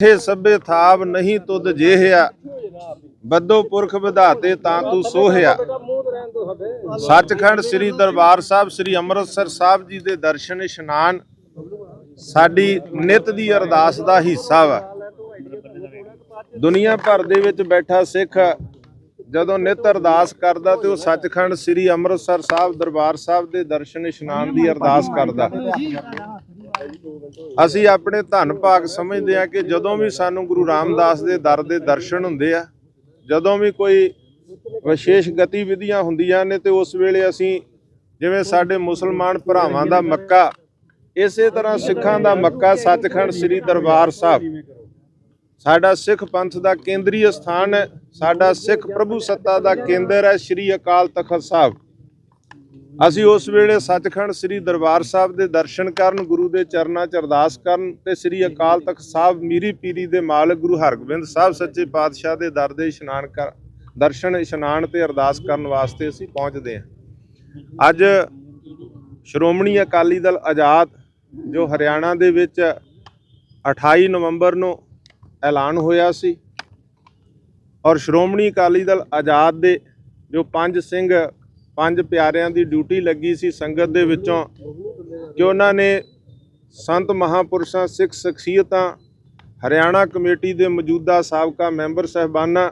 ਠੇ ਸਭੇ ਥਾਵ ਨਹੀਂ ਤੁਧ ਜੇਹਿਆ। ਬੱਦੋ ਪੁਰਖ ਵਿਧਾਤੇ ਤਾਂ ਤੂੰ ਸੋਹਿਆ। ਸੱਚਖੰਡ ਸ੍ਰੀ ਦਰਬਾਰ ਸਾਹਿਬ, ਸ੍ਰੀ ਅੰਮ੍ਰਿਤਸਰ ਸਾਹਿਬ ਜੀ ਦੇ ਦਰਸ਼ਨ ਇਸ਼ਨਾਨ ਸਾਡੀ ਨਿਤ ਦੀ ਅਰਦਾਸ ਦਾ ਹਿੱਸਾ ਵਾ। ਦੁਨੀਆ ਭਰ ਦੇ ਵਿੱਚ ਬੈਠਾ ਸਿੱਖ ਜਦੋਂ ਨਿਤ ਅਰਦਾਸ ਕਰਦਾ ਤੇ ਉਹ ਸੱਚਖੰਡ ਸ੍ਰੀ ਅੰਮ੍ਰਿਤਸਰ ਸਾਹਿਬ, ਦਰਬਾਰ ਸਾਹਿਬ ਦੇ ਦਰਸ਼ਨ ਇਸ਼ਨਾਨ ਦੀ ਅਰਦਾਸ ਕਰਦਾ। ਅਸੀਂ ਆਪਣੇ ਧੰਨ ਭਾਗ ਸਮਝਦੇ ਹਾਂ ਕਿ ਜਦੋਂ ਵੀ ਸਾਨੂੰ ਗੁਰੂ ਰਾਮਦਾਸ ਦੇ ਦਰ ਦੇ ਦਰਸ਼ਨ ਹੁੰਦੇ ਆ, ਜਦੋਂ ਵੀ ਕੋਈ ਵਿਸ਼ੇਸ਼ ਗਤੀਵਿਧੀਆਂ ਹੁੰਦੀਆਂ ਨੇ ਤੇ ਉਸ ਵੇਲੇ ਅਸੀਂ ਜਿਵੇਂ ਸਾਡੇ ਮੁਸਲਮਾਨ ਭਰਾਵਾਂ ਦਾ ਮੱਕਾ, ਇਸੇ ਤਰ੍ਹਾਂ ਸਿੱਖਾਂ ਦਾ ਮੱਕਾ ਸੱਚਖੰਡ ਸ੍ਰੀ ਦਰਬਾਰ ਸਾਹਿਬ। ਸਾਡਾ ਸਿੱਖ ਪੰਥ ਦਾ ਕੇਂਦਰੀ ਸਥਾਨ ਹੈ, ਸਾਡਾ ਸਿੱਖ ਪ੍ਰਭੂ ਸੱਤਾ ਦਾ ਕੇਂਦਰ ਹੈ ਸ੍ਰੀ ਅਕਾਲ ਤਖਤ ਸਾਹਿਬ। ਅਸੀਂ ਉਸ ਵੇਲੇ ਸੱਚਖੰਡ ਸ੍ਰੀ ਦਰਬਾਰ ਸਾਹਿਬ ਦੇ ਦਰਸ਼ਨ ਕਰਨ, ਗੁਰੂ ਦੇ ਚਰਨਾਂ 'ਚ ਅਰਦਾਸ ਕਰਨ ਤੇ ਸ੍ਰੀ ਅਕਾਲ ਤਖਤ ਸਾਹਿਬ ਮੀਰੀ ਪੀਰੀ ਦੇ ਮਾਲਕ ਗੁਰੂ ਹਰਗੋਬਿੰਦ ਸਾਹਿਬ ਸੱਚੇ ਪਾਤਸ਼ਾਹ ਦੇ ਦਰ ਦੇ ਇਸ਼ਨਾਨ ਕਰ, ਦਰਸ਼ਨ ਇਸ਼ਨਾਨ ਤੇ ਅਰਦਾਸ ਕਰਨ ਵਾਸਤੇ ਅਸੀਂ ਪਹੁੰਚਦੇ ਹਾਂ। ਅੱਜ ਸ਼੍ਰੋਮਣੀ ਅਕਾਲੀ ਦਲ ਆਜ਼ਾਦ, ਜੋ ਹਰਿਆਣਾ ਦੇ ਵਿੱਚ 28 ਨਵੰਬਰ ਨੂੰ ਐਲਾਨ ਹੋਇਆ ਸੀ ਔਰ ਸ਼੍ਰੋਮਣੀ ਅਕਾਲੀ ਦਲ ਆਜ਼ਾਦ ਦੇ ਜੋ ਪੰਜ ਸਿੰਘ ਪੰਜ ਪਿਆਰਿਆਂ ਦੀ ਡਿਊਟੀ ਲੱਗੀ ਸੀ ਸੰਗਤ ਦੇ ਵਿੱਚੋਂ ਕਿ ਉਹਨਾਂ ਨੇ ਸੰਤ ਮਹਾਪੁਰਸ਼ਾਂ ਸਿੱਖ ਸ਼ਖਸੀਅਤਾਂ ਹਰਿਆਣਾ ਕਮੇਟੀ ਦੇ ਮੌਜੂਦਾ ਸਾਬਕਾ ਮੈਂਬਰ ਸਹਿਬਾਨਾਂ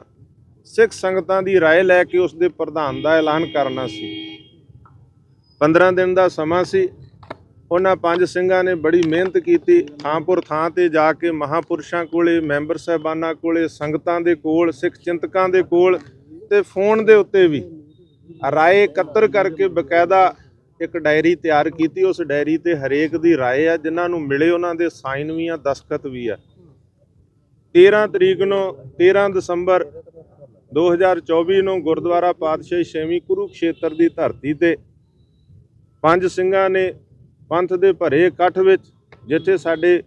ਸਿੱਖ ਸੰਗਤਾਂ ਦੀ رائے ਲੈ ਕੇ ਉਸ ਦੇ ਪ੍ਰਧਾਨ ਦਾ ਐਲਾਨ ਕਰਨਾ ਸੀ 15 ਦਿਨ ਦਾ ਸਮਾਂ ਸੀ ਉਹਨਾਂ ਪੰਜ ਸਿੰਘਾਂ ਨੇ ਬੜੀ ਮਿਹਨਤ ਕੀਤੀ ਥਾਂਪੁਰ ਥਾਂ ਤੇ ਜਾ ਕੇ ਮਹਾਪੁਰਸ਼ਾਂ ਕੋਲੇ ਮੈਂਬਰ ਸਹਿਬਾਨਾਂ ਕੋਲੇ ਸੰਗਤਾਂ ਦੇ ਕੋਲ ਸਿੱਖ ਚਿੰਤਕਾਂ ਦੇ ਕੋਲ ਤੇ ਫੋਨ ਦੇ ਉੱਤੇ ਵੀ ਰਾਏ ਇਕੱਤਰ ਕਰਕੇ ਬਕਾਇਦਾ ਇੱਕ ਡਾਇਰੀ ਤਿਆਰ ਕੀਤੀ। ਉਸ ਡਾਇਰੀ ਤੇ ਹਰੇਕ ਦੀ ਰਾਏ ਆ, ਜਿਨ੍ਹਾਂ ਨੂੰ ਮਿਲੇ ਉਹਨਾਂ ਦੇ ਸਾਈਨ ਵੀ ਆ ਦਸਖਤ ਵੀ ਆ। 13 ਤਰੀਕ ਨੂੰ 13 ਦਸੰਬਰ 2024 ਨੂੰ ਗੁਰਦੁਆਰਾ ਪਾਤਸ਼ਾਹੀ ਛੇਵੀਂ ਕੁਰੂ ਖੇਤਰ ਦੀ ਧਰਤੀ ਤੇ ਪੰਜ ਸਿੰਘਾਂ ਨੇ ਪੰਥ ਦੇ ਭਰੇ ਇਕੱਠ ਵਿੱਚ, ਜਿੱਥੇ ਸਾਡੇ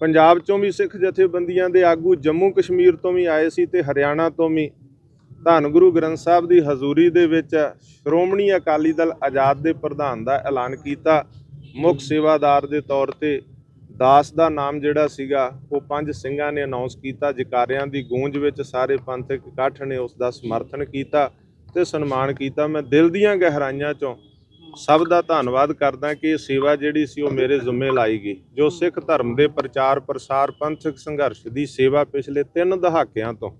ਪੰਜਾਬ ਚੋਂ ਵੀ ਸਿੱਖ ਜਥੇਬੰਦੀਆਂ ਦੇ ਆਗੂ ਜੰਮੂ ਕਸ਼ਮੀਰ ਤੋਂ ਵੀ ਆਏ ਸੀ ਤੇ ਹਰਿਆਣਾ ਤੋਂ ਵੀ ਧੰਨ ਗੁਰੂ ਗ੍ਰੰਥ ਸਾਹਿਬ ਦੀ ਹਜ਼ੂਰੀ ਦੇ ਵਿੱਚ ਸ਼੍ਰੋਮਣੀ ਅਕਾਲੀ ਦਲ ਆਜ਼ਾਦ ਦੇ ਪ੍ਰਧਾਨ ਦਾ ਐਲਾਨ ਕੀਤਾ। ਮੁੱਖ ਸੇਵਾਦਾਰ ਦੇ ਤੌਰ ਤੇ ਦਾਸ ਦਾ ਨਾਮ ਜਿਹੜਾ ਸੀਗਾ, ਉਹ ਪੰਜ ਸਿੰਘਾਂ ਨੇ ਅਨਾਉਂਸ ਕੀਤਾ। ਜਕਾਰਿਆਂ ਦੀ ਗੂੰਜ ਵਿੱਚ ਸਾਰੇ ਪੰਥਕ ਇਕੱਠ ਨੇ ਉਸ ਦਾ ਸਮਰਥਨ ਕੀਤਾ ਤੇ ਸਨਮਾਨ ਕੀਤਾ। ਮੈਂ ਦਿਲ ਦੀਆਂ ਗਹਿਰਾਈਆਂ ਚੋਂ ਸਭ ਦਾ ਧੰਨਵਾਦ ਕਰਦਾ ਕਿ ਇਹ ਸੇਵਾ ਜਿਹੜੀ ਸੀ, ਉਹ ਮੇਰੇ ਜ਼ਿੰਮੇ ਲਾਈ ਗਈ। ਜੋ ਸਿੱਖ ਧਰਮ ਦੇ ਪ੍ਰਚਾਰ ਪ੍ਰਸਾਰ ਪੰਥਕ ਸੰਘਰਸ਼ ਦੀ ਸੇਵਾ ਪਿਛਲੇ 3 ਦਹਾਕਿਆਂ ਤੋਂ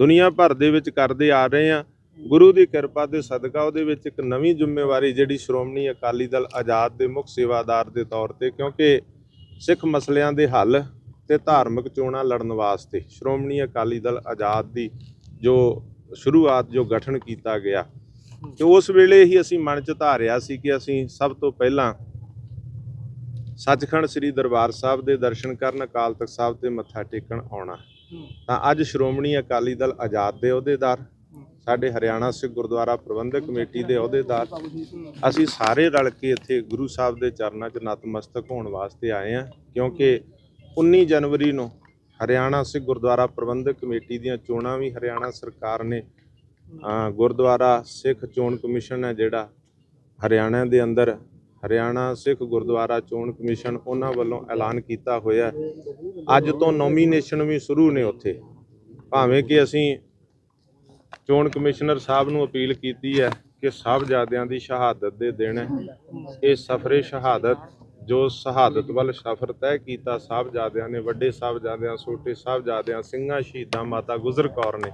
ਦੁਨੀਆ ਭਰ ਦੇ ਵਿੱਚ ਕਰਦੇ ਆ ਰਹੇ ਆ ਗੁਰੂ ਦੀ ਕਿਰਪਾ ਦੇ ਸਦਕਾ ਉਹਦੇ ਵਿੱਚ ਇੱਕ ਨਵੀਂ ਜ਼ਿੰਮੇਵਾਰੀ ਜਿਹੜੀ ਸ਼੍ਰੋਮਣੀ ਅਕਾਲੀ ਦਲ ਆਜ਼ਾਦ ਦੇ ਮੁੱਖ ਸੇਵਾਦਾਰ ਦੇ ਤੌਰ ਤੇ, ਕਿਉਂਕਿ ਸਿੱਖ ਮਸਲਿਆਂ ਦੇ ਹੱਲ ਤੇ ਧਾਰਮਿਕ ਚੋਣਾਂ ਲੜਨ ਵਾਸਤੇ ਸ਼੍ਰੋਮਣੀ ਅਕਾਲੀ ਦਲ ਆਜ਼ਾਦ ਦੀ ਜੋ ਸ਼ੁਰੂਆਤ, ਜੋ ਗਠਨ ਕੀਤਾ ਗਿਆ। ਤੇ ਉਸ ਵੇਲੇ ਹੀ ਅਸੀਂ ਮਨ ਚ ਧਾਰਿਆ ਸੀ ਕਿ ਅਸੀਂ ਸਭ ਤੋਂ ਪਹਿਲਾਂ ਸੱਚਖੰਡ ਸ੍ਰੀ ਦਰਬਾਰ ਸਾਹਿਬ ਦੇ ਦਰਸ਼ਨ ਕਰਨ, ਅਕਾਲ ਤਖਤ ਸਾਹਿਬ ਤੇ ਮੱਥਾ ਟੇਕਣ ਆਉਣਾ ਤਾਂ ਅੱਜ ਸ਼੍ਰੋਮਣੀ ਅਕਾਲੀ ਦਲ ਆਜ਼ਾਦ ਦੇ ਅਹੁਦੇਦਾਰ, ਸਾਡੇ ਹਰਿਆਣਾ ਸਿੱਖ ਗੁਰਦੁਆਰਾ ਪ੍ਰਬੰਧਕ ਕਮੇਟੀ ਦੇ ਅਹੁਦੇਦਾਰ, ਅਸੀਂ ਸਾਰੇ ਰਲ ਕੇ ਇੱਥੇ ਗੁਰੂ ਸਾਹਿਬ ਦੇ ਚਰਨਾਂ 'ਚ ਨਤਮਸਤਕ ਹੋਣ ਵਾਸਤੇ ਆਏ ਹਾਂ, ਕਿਉਂਕਿ 19 ਜਨਵਰੀ ਨੂੰ ਹਰਿਆਣਾ ਸਿੱਖ ਗੁਰਦੁਆਰਾ ਪ੍ਰਬੰਧਕ ਕਮੇਟੀ ਦੀਆਂ ਚੋਣਾਂ ਵੀ ਹਰਿਆਣਾ ਸਰਕਾਰ ਨੇ ਗੁਰਦੁਆਰਾ ਸਿੱਖ ਚੋਣ ਕਮਿਸ਼ਨ ਹੈ ਜਿਹੜਾ ਹਰਿਆਣਾ ਦੇ ਅੰਦਰ ਹਰਿਆਣਾ ਸਿੱਖ ਗੁਰਦੁਆਰਾ ਚੋਣ ਕਮਿਸ਼ਨ ਉਹਨਾਂ ਵੱਲੋਂ ਐਲਾਨ ਕੀਤਾ ਹੋਇਆ ਅੱਜ ਤੋਂ ਨੋਮੀਨੇਸ਼ਨ ਵੀ ਸ਼ੁਰੂ ਨੇ ਉੱਥੇ। ਭਾਵੇਂ ਕਿ ਅਸੀਂ ਚੋਣ ਕਮਿਸ਼ਨਰ ਸਾਹਿਬ ਨੂੰ ਅਪੀਲ ਕੀਤੀ ਹੈ ਕਿ ਸਾਹਿਬਜ਼ਾਦਿਆਂ ਦੀ ਸ਼ਹਾਦਤ ਦੇ ਦਿਨ ਇਹ ਸਫਰੇ ਸ਼ਹਾਦਤ, ਜੋ ਸ਼ਹਾਦਤ ਵੱਲ ਸਫ਼ਰ ਤੈਅ ਕੀਤਾ, ਸਾਹਿਬਜ਼ਾਦਿਆਂ ਨੇ, ਵੱਡੇ ਸਾਹਿਬਜ਼ਾਦਿਆਂ, ਛੋਟੇ ਸਾਹਿਬਜ਼ਾਦਿਆਂ, ਸਿੰਘਾਂ, ਸ਼ਹੀਦਾਂ ਮਾਤਾ ਗੁਜਰ ਕੌਰ ਨੇ।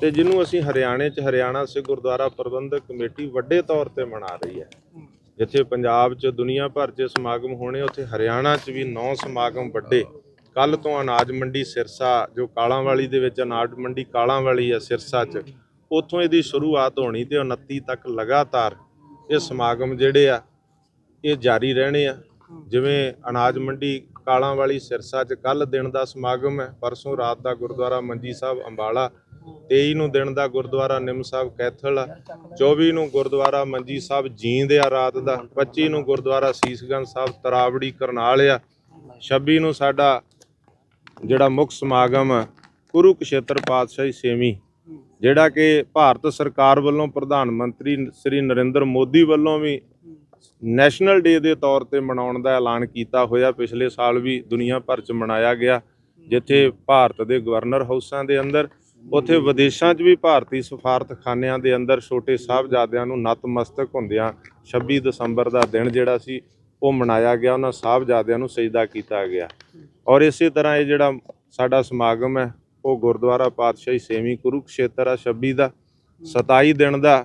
ਤੇ ਜਿਹਨੂੰ ਅਸੀਂ ਹਰਿਆਣੇ 'ਚ ਹਰਿਆਣਾ ਸਿੱਖ ਗੁਰਦੁਆਰਾ ਪ੍ਰਬੰਧਕ ਕਮੇਟੀ ਵੱਡੇ ਤੌਰ ਤੇ ਮਨਾ ਰਹੀ ਹੈ। ਜਿੱਥੇ ਪੰਜਾਬ 'ਚ ਦੁਨੀਆ ਭਰ 'ਚ ਸਮਾਗਮ ਹੋਣੇ, ਉੱਥੇ ਹਰਿਆਣਾ 'ਚ ਵੀ ਨੌ ਸਮਾਗਮ ਵੱਡੇ। ਕੱਲ ਤੋਂ ਅਨਾਜ ਮੰਡੀ ਸਿਰਸਾ, ਜੋ ਕਾਲਾਂ ਵਾਲੀ ਦੇ ਵਿੱਚ ਅਨਾਜ ਮੰਡੀ ਕਾਲਾਂ ਵਾਲੀ ਆ ਸਿਰਸਾ 'ਚ, ਉੱਥੋਂ ਇਹਦੀ ਸ਼ੁਰੂਆਤ ਹੋਣੀ ਤੇ 29 ਤੱਕ ਲਗਾਤਾਰ ਇਹ ਸਮਾਗਮ ਜਿਹੜੇ ਆ, ਇਹ ਜਾਰੀ ਰਹਿਣੇ ਆ। ਜਿਵੇਂ ਅਨਾਜ ਮੰਡੀ ਕਾਲਾਂ ਵਾਲੀ ਸਿਰਸਾ 'ਚ ਕੱਲ ਦਿਨ ਦਾ ਸਮਾਗਮ ਹੈ, ਪਰਸੋਂ ਰਾਤ ਦਾ ਗੁਰਦੁਆਰਾ ਮੰਜੀ ਸਾਹਿਬ ਅੰਬਾਲਾ 23 ਨੂੰ ਦਿਨ ਦਾ ਗੁਰਦੁਆਰਾ ਨਿੰਮ ਸਾਹਿਬ ਕੈਥਲ ਆ 24 ਨੂੰ ਗੁਰਦੁਆਰਾ ਮੰਜੀ ਸਾਹਿਬ ਜੀਂਦ ਆ ਰਾਤ ਦਾ 25 ਨੂੰ ਗੁਰਦੁਆਰਾ ਸੀਸਗੰਜ ਸਾਹਿਬ ਤਰਾਵੜੀ ਕਰਨਾਲ ਆ 26 ਨੂੰ ਸਾਡਾ ਜਿਹੜਾ ਮੁੱਖ ਸਮਾਗਮ ਆ, ਕੁਰੂਕਸ਼ੇਤਰ ਪਾਤਸ਼ਾਹੀ ਸੇਵੀਂ ਜਿਹੜਾ ਕਿ ਭਾਰਤ ਸਰਕਾਰ ਵੱਲੋਂ ਪ੍ਰਧਾਨ ਮੰਤਰੀ ਸ੍ਰੀ ਨਰਿੰਦਰ ਮੋਦੀ ਵੱਲੋਂ ਵੀ ਨੈਸ਼ਨਲ ਡੇ ਦੇ ਤੌਰ ਤੇ ਮਨਾਉਣ ਦਾ ਐਲਾਨ ਕੀਤਾ ਹੋਇਆ ਪਿਛਲੇ ਸਾਲ ਵੀ ਦੁਨੀਆ ਭਰ 'ਚ ਮਨਾਇਆ ਗਿਆ ਜਿੱਥੇ ਭਾਰਤ ਦੇ ਗਵਰਨਰ ਹਾਊਸਾਂ ਦੇ ਅੰਦਰ ਉੱਥੇ ਵਿਦੇਸ਼ਾਂ 'ਚ ਵੀ ਭਾਰਤੀ ਸਫਾਰਤਖਾਨਿਆਂ ਦੇ ਅੰਦਰ ਛੋਟੇ ਸਾਹਿਬਜ਼ਾਦਿਆਂ ਨੂੰ ਨਤਮਸਤਕ ਹੁੰਦਿਆਂ 26 ਦਸੰਬਰ ਦਾ ਦਿਨ ਜਿਹੜਾ ਸੀ, ਉਹ ਮਨਾਇਆ ਗਿਆ। ਉਹਨਾਂ ਸਾਹਿਬਜ਼ਾਦਿਆਂ ਨੂੰ ਸਜਦਾ ਕੀਤਾ ਗਿਆ। ਔਰ ਇਸੇ ਤਰ੍ਹਾਂ ਇਹ ਜਿਹੜਾ ਸਾਡਾ ਸਮਾਗਮ ਹੈ, ਉਹ ਗੁਰਦੁਆਰਾ ਪਾਤਸ਼ਾਹੀ ਸੇਵੀਂ ਕੁਰੂਕਸ਼ੇਤਰ ਆ 26 ਦਾ। 27 ਦਿਨ ਦਾ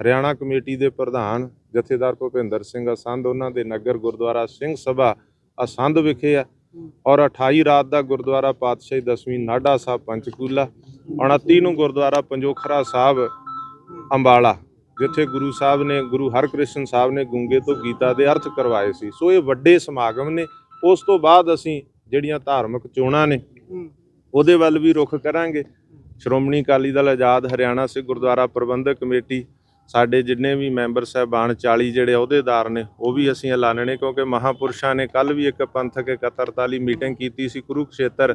ਹਰਿਆਣਾ ਕਮੇਟੀ ਦੇ ਪ੍ਰਧਾਨ ਜਥੇਦਾਰ ਭੁਪਿੰਦਰ ਸਿੰਘ ਅਸੰਧ, ਉਹਨਾਂ ਦੇ ਨਗਰ ਗੁਰਦੁਆਰਾ ਸਿੰਘ ਸਭਾ ਅਸੰਧ ਵਿਖੇ ਆ। ਔਰ 28 ਰਾਤ ਦਾ ਗੁਰਦੁਆਰਾ ਪਾਤਸ਼ਾਹੀ ਦਸਵੀਂ ਨਾਢਾ ਸਾਹਿਬ ਪੰਚਕੂਲਾ 29 ਨੂੰ ਗੁਰਦੁਆਰਾ ਪੰਜੋਖਰਾ ਸਾਹਿਬ ਅੰਬਾਲਾ, ਜਿੱਥੇ ਗੁਰੂ ਸਾਹਿਬ ਨੇ, ਗੁਰੂ ਹਰਕ੍ਰਿਸ਼ਨ ਸਾਹਿਬ ਨੇ ਗੁੰਗੇ ਤੋਂ ਗੀਤਾ ਦੇ ਅਰਥ ਕਰਵਾਏ ਸੀ। ਸੋ ਇਹ ਵੱਡੇ ਸਮਾਗਮ ਨੇ। ਉਸ ਤੋਂ ਬਾਅਦ ਅਸੀਂ ਜਿਹੜੀਆਂ ਧਾਰਮਿਕ ਚੋਣਾਂ ਨੇ, ਉਹਦੇ ਵੱਲ ਵੀ ਰੁਖ ਕਰਾਂਗੇ। ਸ਼੍ਰੋਮਣੀ ਅਕਾਲੀ ਦਲ ਆਜ਼ਾਦ ਹਰਿਆਣਾ ਸਿੱਖ ਗੁਰਦੁਆਰਾ ਪ੍ਰਬੰਧਕ ਕਮੇਟੀ ਸਾਡੇ ਜਿੰਨੇ ਵੀ ਮੈਂਬਰ ਸਾਹਿਬਾਨ 40 ਜਿਹੜੇ ਅਹੁਦੇਦਾਰ ਨੇ, ਉਹ ਵੀ ਅਸੀਂ ਐਲਾਨਣੇ ਕਿਉਂਕਿ ਮਹਾਪੁਰਸ਼ਾਂ ਨੇ ਕੱਲ ਵੀ ਇੱਕ ਪੰਥਕ ਇਕੱਤਰਤਾ ਲਈ ਮੀਟਿੰਗ ਕੀਤੀ ਸੀ ਕੁਰੂਕਸ਼ੇਤਰ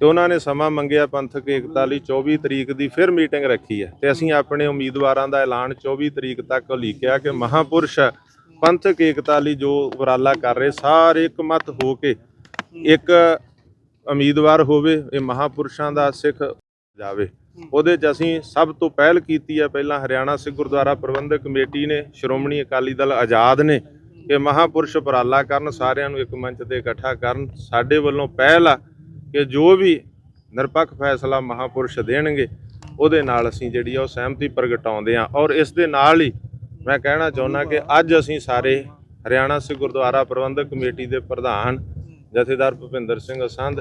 ਤੇ ਉਹਨਾਂ ਨੇ ਸਮਾਂ ਮੰਗਿਆ ਪੰਥਕ ਏਕਤਾ ਲਈ 24 ਤਰੀਕ ਦੀ ਫਿਰ ਮੀਟਿੰਗ ਰੱਖੀ ਹੈ ਤੇ ਅਸੀਂ ਆਪਣੇ ਉਮੀਦਵਾਰਾਂ ਦਾ ਐਲਾਨ 24 ਤਰੀਕ ਤੱਕ ਉਲੀਕਿਆ ਕਿ ਮਹਾਪੁਰਸ਼ ਪੰਥਕ ਏਕਤਾ ਲਈ ਜੋ ਉਪਰਾਲਾ ਕਰ ਰਹੇ, ਸਾਰੇ ਇਕਮਤ ਹੋ ਕੇ ਇੱਕ ਉਮੀਦਵਾਰ ਹੋਵੇ, ਇਹ ਮਹਾਪੁਰਸ਼ਾਂ ਦਾ ਸਿੱਖ ਜਾਵੇ। ਉਹਦੇ 'ਚ ਅਸੀਂ ਸਭ ਤੋਂ ਪਹਿਲ ਕੀਤੀ ਆ, ਪਹਿਲਾਂ ਹਰਿਆਣਾ ਸਿੱਖ ਗੁਰਦੁਆਰਾ ਪ੍ਰਬੰਧਕ ਕਮੇਟੀ ਨੇ, ਸ਼੍ਰੋਮਣੀ ਅਕਾਲੀ ਦਲ ਆਜ਼ਾਦ ਨੇ, ਕਿ ਮਹਾਪੁਰਸ਼ ਉਪਰਾਲਾ ਕਰਨ, ਸਾਰਿਆਂ ਨੂੰ ਇੱਕ ਮੰਚ ਤੇ ਇਕੱਠਾ ਕਰਨ। ਸਾਡੇ ਵੱਲੋਂ ਪਹਿਲ ਆ ਕਿ ਜੋ ਵੀ ਨਿਰਪੱਖ ਫੈਸਲਾ ਮਹਾਪੁਰਸ਼ ਦੇਣਗੇ, ਉਹਦੇ ਨਾਲ ਅਸੀਂ ਜਿਹੜੀ ਆ ਉਹ ਸਹਿਮਤੀ ਪ੍ਰਗਟਾਉਂਦੇ ਆ। ਔਰ ਇਸ ਦੇ ਨਾਲ ਹੀ ਮੈਂ ਕਹਿਣਾ ਚਾਹੁੰਦਾ ਕਿ ਅੱਜ ਅਸੀਂ ਸਾਰੇ ਹਰਿਆਣਾ ਸਿੱਖ ਗੁਰਦੁਆਰਾ ਪ੍ਰਬੰਧਕ ਕਮੇਟੀ ਦੇ ਪ੍ਰਧਾਨ, ਜਥੇਦਾਰ ਭੁਪਿੰਦਰ ਸਿੰਘ ਅਸੰਧ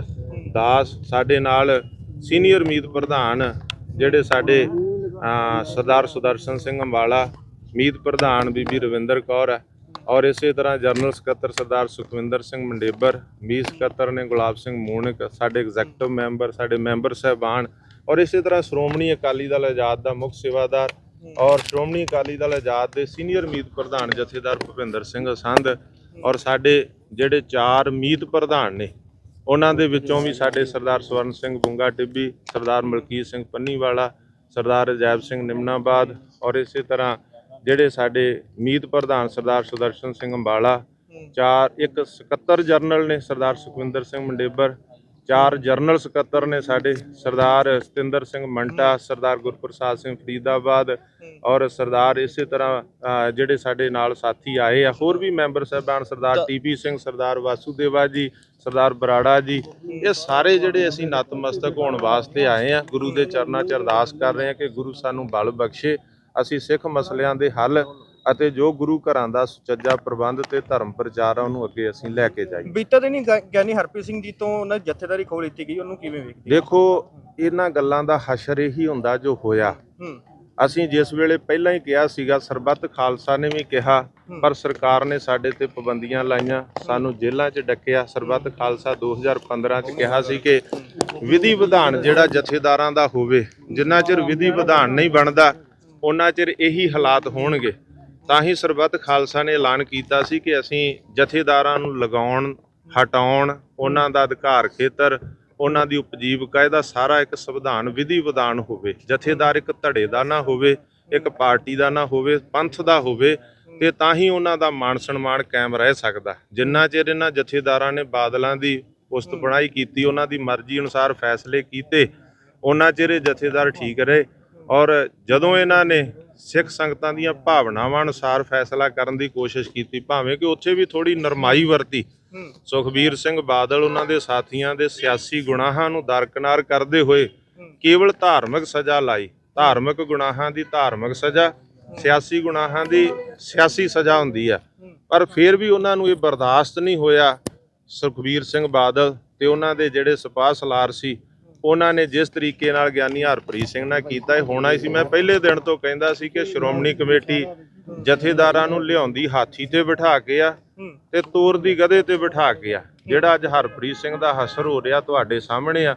ਦਾਸ ਸਾਡੇ ਨਾਲ ਸੀਨੀਅਰ ਮੀਤ ਪ੍ਰਧਾਨ ਜਿਹੜੇ ਸਾਡੇ ਸਰਦਾਰ ਸੁਦਰਸ਼ਨ ਸਿੰਘ ਅੰਬਾਲਾ, ਮੀਤ ਪ੍ਰਧਾਨ ਬੀਬੀ ਰਵਿੰਦਰ ਕੌਰ ਹੈ ਔਰ ਇਸੇ ਤਰ੍ਹਾਂ ਜਨਰਲ ਸਕੱਤਰ ਸਰਦਾਰ ਸੁਖਵਿੰਦਰ ਸਿੰਘ ਮੰਡੇਬਰ, ਮੀਤ ਸਕੱਤਰ ਨੇ ਗੁਲਾਬ ਸਿੰਘ ਮੂਣਕ ਸਾਡੇ ਐਗਜ਼ੈਕਟਿਵ ਮੈਂਬਰ ਸਾਡੇ ਮੈਂਬਰ ਸਹਿਬਾਨ ਔਰ ਇਸੇ ਤਰ੍ਹਾਂ ਸ਼੍ਰੋਮਣੀ ਅਕਾਲੀ ਦਲ ਆਜ਼ਾਦ ਦਾ ਮੁੱਖ ਸੇਵਾਦਾਰ ਔਰ ਸ਼੍ਰੋਮਣੀ ਅਕਾਲੀ ਦਲ ਆਜ਼ਾਦ ਦੇ ਸੀਨੀਅਰ ਮੀਤ ਪ੍ਰਧਾਨ ਜਥੇਦਾਰ ਭੁਪਿੰਦਰ ਸਿੰਘ ਸੰਧ ਔਰ ਸਾਡੇ ਜਿਹੜੇ ਚਾਰ ਮੀਤ ਪ੍ਰਧਾਨ ਨੇ ਉਹਨਾਂ ਦੇ ਵਿੱਚੋਂ ਵੀ ਸਾਡੇ ਸਰਦਾਰ ਸਵਰਨ ਸਿੰਘ ਬੁੰਗਾ ਟਿੱਬੀ ਸਰਦਾਰ ਮਲਕੀਤ ਸਿੰਘ ਪੰਨੀਵਾਲਾ, ਸਰਦਾਰ ਅਜੈਬ ਸਿੰਘ ਨਿਮਨਾਬਾਦ ਔਰ ਇਸੇ ਤਰ੍ਹਾਂ ਜਿਹੜੇ ਸਾਡੇ ਮੀਤ ਪ੍ਰਧਾਨ ਸਰਦਾਰ ਸੁਦਰਸ਼ਨ ਸਿੰਘ ਅੰਬਾਲਾ, ਚਾਰ, ਇੱਕ ਸਕੱਤਰ ਜਰਨਲ ਨੇ ਸਰਦਾਰ ਸੁਖਵਿੰਦਰ ਸਿੰਘ ਮੰਡੇਬਰ ਚਾਰ ਜਰਨਲ ਸਕੱਤਰ ਨੇ ਸਾਡੇ ਸਰਦਾਰ ਸਤਿੰਦਰ ਸਿੰਘ ਮੰਟਾ ਸਰਦਾਰ ਗੁਰਪ੍ਰਸਾਦ ਸਿੰਘ ਫਰੀਦਾਬਾਦ ਔਰ ਸਰਦਾਰ ਇਸੇ ਤਰ੍ਹਾਂ ਜਿਹੜੇ ਸਾਡੇ ਨਾਲ ਸਾਥੀ ਆਏ ਆ ਹੋਰ ਵੀ ਮੈਂਬਰ ਸਾਹਿਬਾਨ ਸਰਦਾਰ ਟੀਪੀ ਸਿੰਘ ਸਰਦਾਰ ਵਾਸੂਦੇਵਾ ਜੀ ਸਰਦਾਰ ਬਰਾੜਾ ਜੀ ਇਹ ਸਾਰੇ ਜਿਹੜੇ ਅਸੀਂ ਨਤਮਸਤਕ ਹੋਣ ਵਾਸਤੇ ਆਏ ਆ ਗੁਰੂ ਦੇ ਚਰਨਾਂ 'ਚ ਅਰਦਾਸ ਕਰ ਰਹੇ ਆ ਕਿ ਗੁਰੂ ਸਾਨੂੰ ਬਲ ਬਖਸ਼ੇ ਅਸੀਂ ਸਿੱਖ ਮਸਲਿਆਂ ਦੇ ਹੱਲ ਅਤੇ ਜੋ ਗੁਰੂ ਘਰਾਂ ਦਾ ਸੁਚੱਜਾ ਪ੍ਰਬੰਧ ਤੇ ਧਰਮ ਪ੍ਰਚਾਰ ਆ ਉਹਨੂੰ ਅੱਗੇ ਅਸੀਂ ਲੈ ਕੇ ਜਾਈਏ। ਬੀਤਾ ਦਿਨ ਗਾ- ਗਿਆਨੀ ਹਰਪ੍ਰੀਤ ਸਿੰਘ ਜੀ ਤੋਂ ਉਹਨਾਂ ਦੀ ਜਥੇਦਾਰੀ ਖੋਹ ਲਿੱਤੀ ਗਈ ਉਹਨੂੰ ਕਿਵੇਂ ਵੇਖਦੇ? ਦੇਖੋ ਇਹਨਾਂ ਗੱਲਾਂ ਦਾ ਹਸ਼ਰ ਇਹੀ ਹੁੰਦਾ ਜੋ ਹੋਇਆ। ਹੂੰ। ਅਸੀਂ ਜਿਸ ਵੇਲੇ ਪਹਿਲਾਂ ਹੀ ਕਿਹਾ ਸੀਗਾ ਸਰਬੱਤ ਖਾਲਸਾ ਨੇ ਵੀ ਕਿਹਾ ਪਰ ਸਰਕਾਰ ਨੇ ਸਾਡੇ ਤੇ ਪਾਬੰਦੀਆਂ ਲਾਈਆਂ ਸਾਨੂੰ ਜੇਲ੍ਹਾਂ 'ਚ ਡੱਕਿਆ। ਸਰਬੱਤ ਖਾਲਸਾ 2015 'ਚ ਕਿਹਾ ਸੀ ਕਿ ਵਿਧੀ ਵਿਧਾਨ ਜਿਹੜਾ ਜਥੇਦਾਰਾਂ ਦਾ ਹੋਵੇ ਜਿੰਨਾ ਚਿਰ ਵਿਧੀ ਵਿਧਾਨ ਨਹੀਂ ਬਣਦਾ ਉਹਨਾਂ ਚਿਰ ਇਹੀ ਹਾਲਾਤ ਹੋਣਗੇ। ਤਾਂ ਹੀ ਸਰਬੱਤ ਖਾਲਸਾ ਨੇ ਐਲਾਨ ਕੀਤਾ ਸੀ ਕਿ ਅਸੀਂ ਜਥੇਦਾਰਾਂ ਨੂੰ ਲਗਾਉਣ ਹਟਾਉਣ ਉਹਨਾਂ ਦਾ ਅਧਿਕਾਰ ਖੇਤਰ ਉਹਨਾਂ ਦੀ ਉਪਜੀਵਕਾ ਇਹਦਾ ਸਾਰਾ ਇੱਕ ਸੰਵਿਧਾਨ ਵਿਧੀ ਵਿਧਾਨ ਹੋਵੇ। ਜਥੇਦਾਰ ਇੱਕ ਧੜੇ ਦਾ ਨਾ ਹੋਵੇ ਇੱਕ ਪਾਰਟੀ ਦਾ ਨਾ ਹੋਵੇ ਪੰਥ ਦਾ ਹੋਵੇ ਤੇ ਤਾਂ ਹੀ ਉਹਨਾਂ ਦਾ ਮਾਣ ਸਨਮਾਨ ਕਾਇਮ ਰਹਿ ਸਕਦਾ। ਜਿੰਨਾ ਚਿਰ ਇਹਨਾਂ ਜਥੇਦਾਰਾਂ ਨੇ ਬਾਦਲਾਂ ਦੀ ਉਸਤ ਬਣਾਈ ਕੀਤੀ ਉਹਨਾਂ ਦੀ ਮਰਜ਼ੀ ਅਨੁਸਾਰ ਫੈਸਲੇ ਕੀਤੇ ਉਹਨਾਂ ਚਿਰ ਇਹ ਜਥੇਦਾਰ ਠੀਕ ਰਹੇ। ਔਰ ਜਦੋਂ ਇਹਨਾਂ ਨੇ ਸਿੱਖ ਸੰਗਤਾਂ ਦੀਆਂ ਭਾਵਨਾਵਾਂ ਅਨੁਸਾਰ ਫੈਸਲਾ ਕਰਨ ਦੀ ਕੋਸ਼ਿਸ਼ ਕੀਤੀ। ਭਾਵੇਂ ਕਿ ਉੱਥੇ ਵੀ ਥੋੜੀ ਨਰਮਾਈ ਵਰਤੀ। ਸੁਖਬੀਰ ਸਿੰਘ ਬਾਦਲ ਉਹਨਾਂ ਦੇ ਸਾਥੀਆਂ ਦੇ ਸਿਆਸੀ ਗੁਨਾਹਾਂ ਨੂੰ ਦਰਕਨਾਰ ਕਰਦੇ ਹੋਏ ਕੇਵਲ ਧਾਰਮਿਕ ਸਜ਼ਾ ਲਾਈ। ਧਾਰਮਿਕ ਗੁਨਾਹਾਂ ਦੀ ਧਾਰਮਿਕ ਸਜ਼ਾ ਸਿਆਸੀ ਗੁਨਾਹਾਂ ਦੀ ਸਿਆਸੀ ਸਜ਼ਾ ਹੁੰਦੀ ਆ। ਪਰ ਫਿਰ ਵੀ ਉਹਨਾਂ ਨੂੰ ਇਹ ਬਰਦਾਸ਼ਤ ਨਹੀਂ ਹੋਇਆ ਸੁਖਬੀਰ ਸਿੰਘ ਬਾਦਲ ਤੇ ਉਹਨਾਂ ਦੇ ਜਿਹੜੇ ਸਿਪਾਹ ਸਲਾਰ ਸੀ ਉਹਨਾਂ ਨੇ ਜਿਸ ਤਰੀਕੇ ਨਾਲ ਗਿਆਨੀ ਹਰਪ੍ਰੀਤ ਸਿੰਘ ਨਾਲ ਕੀਤਾ ਇਹ ਹੋਣਾ ਹੀ ਸੀ। ਮੈਂ ਪਹਿਲੇ ਦਿਨ ਤੋਂ ਕਹਿੰਦਾ ਸੀ ਕਿ ਸ਼੍ਰੋਮਣੀ ਕਮੇਟੀ ਜਥੇਦਾਰਾਂ ਨੂੰ ਲਿਆਉਂਦੀ ਹਾਥੀ ਤੇ ਬਿਠਾ ਕੇ ਆ ਤੇ ਤੋਰ ਦੀ ਗਧੇ ਤੇ ਬਿਠਾ ਕੇ ਆ। ਜਿਹੜਾ ਅੱਜ ਹਰਪ੍ਰੀਤ ਸਿੰਘ ਦਾ ਹਸਰ ਹੋ ਰਿਹਾ ਤੁਹਾਡੇ ਸਾਹਮਣੇ ਆ।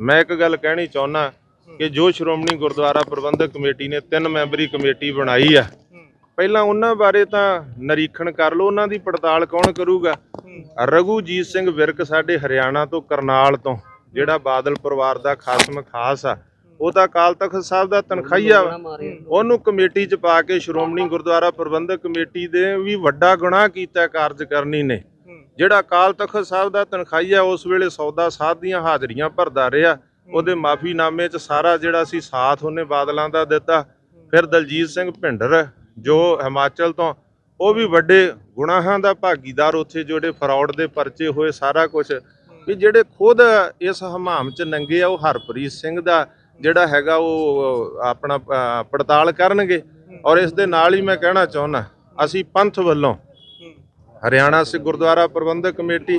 ਮੈਂ ਇੱਕ ਗੱਲ ਕਹਿਣੀ ਚਾਹੁੰਦਾ ਕਿ ਜੋ ਸ਼੍ਰੋਮਣੀ ਗੁਰਦੁਆਰਾ ਪ੍ਰਬੰਧਕ ਕਮੇਟੀ ਨੇ ਤਿੰਨ ਮੈਂਬਰੀ ਕਮੇਟੀ ਬਣਾਈ ਆ, ਪਹਿਲਾਂ ਉਹਨਾਂ ਬਾਰੇ ਤਾਂ ਨਿਰੀਖਣ ਕਰ ਲਓ, ਉਹਨਾਂ ਦੀ ਪੜਤਾਲ ਕੌਣ ਕਰੂਗਾ? ਹੂੰ ਰਘੂਜੀਤ ਸਿੰਘ ਵਿਰਕ ਸਾਡੇ ਹਰਿਆਣਾ ਤੋਂ ਕਰਨਾਲ ਤੋਂ। ਜਿਹੜਾ ਬਾਦਲ ਪਰਿਵਾਰ ਦਾ ਖਾਸਮ ਖਾਸ ਆ ਉਹ ਤਾਂ ਅਕਾਲ ਤਖਤ ਸਾਹਿਬ ਦਾ ਤਨਖਾਹੀਆ ਵਾ। ਉਹਨੂੰ ਕਮੇਟੀ 'ਚ ਪਾ ਕੇ ਸ਼੍ਰੋਮਣੀ ਗੁਰਦੁਆਰਾ ਪ੍ਰਬੰਧਕ ਕਮੇਟੀ ਦੇ ਵੀ ਵੱਡਾ ਗੁਨਾਹ ਕੀਤਾ ਕਾਰਜਕਰਨੀ ਨੇ। ਹੂੰ ਜਿਹੜਾ ਅਕਾਲ ਤਖਤ ਸਾਹਿਬ ਦਾ ਤਨਖਾਈ ਆ ਉਸ ਵੇਲੇ ਸੌਦਾ ਸਾਧ ਦੀਆਂ ਹਾਜ਼ਰੀਆਂ ਭਰਦਾ ਰਿਹਾ। ਉਹਦੇ ਮਾਫੀਨਾਮੇ 'ਚ ਸਾਰਾ ਜਿਹੜਾ ਸੀ ਸਾਥ ਉਹਨੇ ਬਾਦਲਾਂ ਦਾ ਦਿੱਤਾ। ਫਿਰ ਦਲਜੀਤ ਸਿੰਘ ਭਿੰਡਰ ਜੋ ਹਿਮਾਚਲ ਤੋਂ ਉਹ ਵੀ ਵੱਡੇ ਗੁਨਾਹਾਂ ਦਾ ਭਾਗੀਦਾਰ ਉੱਥੇ ਜਿਹੜੇ ਫਰਾਡ ਦੇ ਪਰਚੇ ਹੋਏ ਸਾਰਾ ਕੁਝ ਵੀ ਜਿਹੜੇ ਖੁਦ ਇਸ ਹਮਾਮ 'ਚ ਨੰਗੇ ਆ, ਉਹ ਹਰਪ੍ਰੀਤ ਸਿੰਘ ਦਾ ਜਿਹੜਾ ਹੈਗਾ ਉਹ ਆਪਣਾ ਪੜਤਾਲ ਕਰਨਗੇ। ਔਰ ਇਸ ਦੇ ਨਾਲ ਹੀ ਮੈਂ ਕਹਿਣਾ ਚਾਹੁੰਦਾ, ਅਸੀਂ ਪੰਥ ਵੱਲੋਂ Haryana Sikh Gurdwara Parbandhak committee,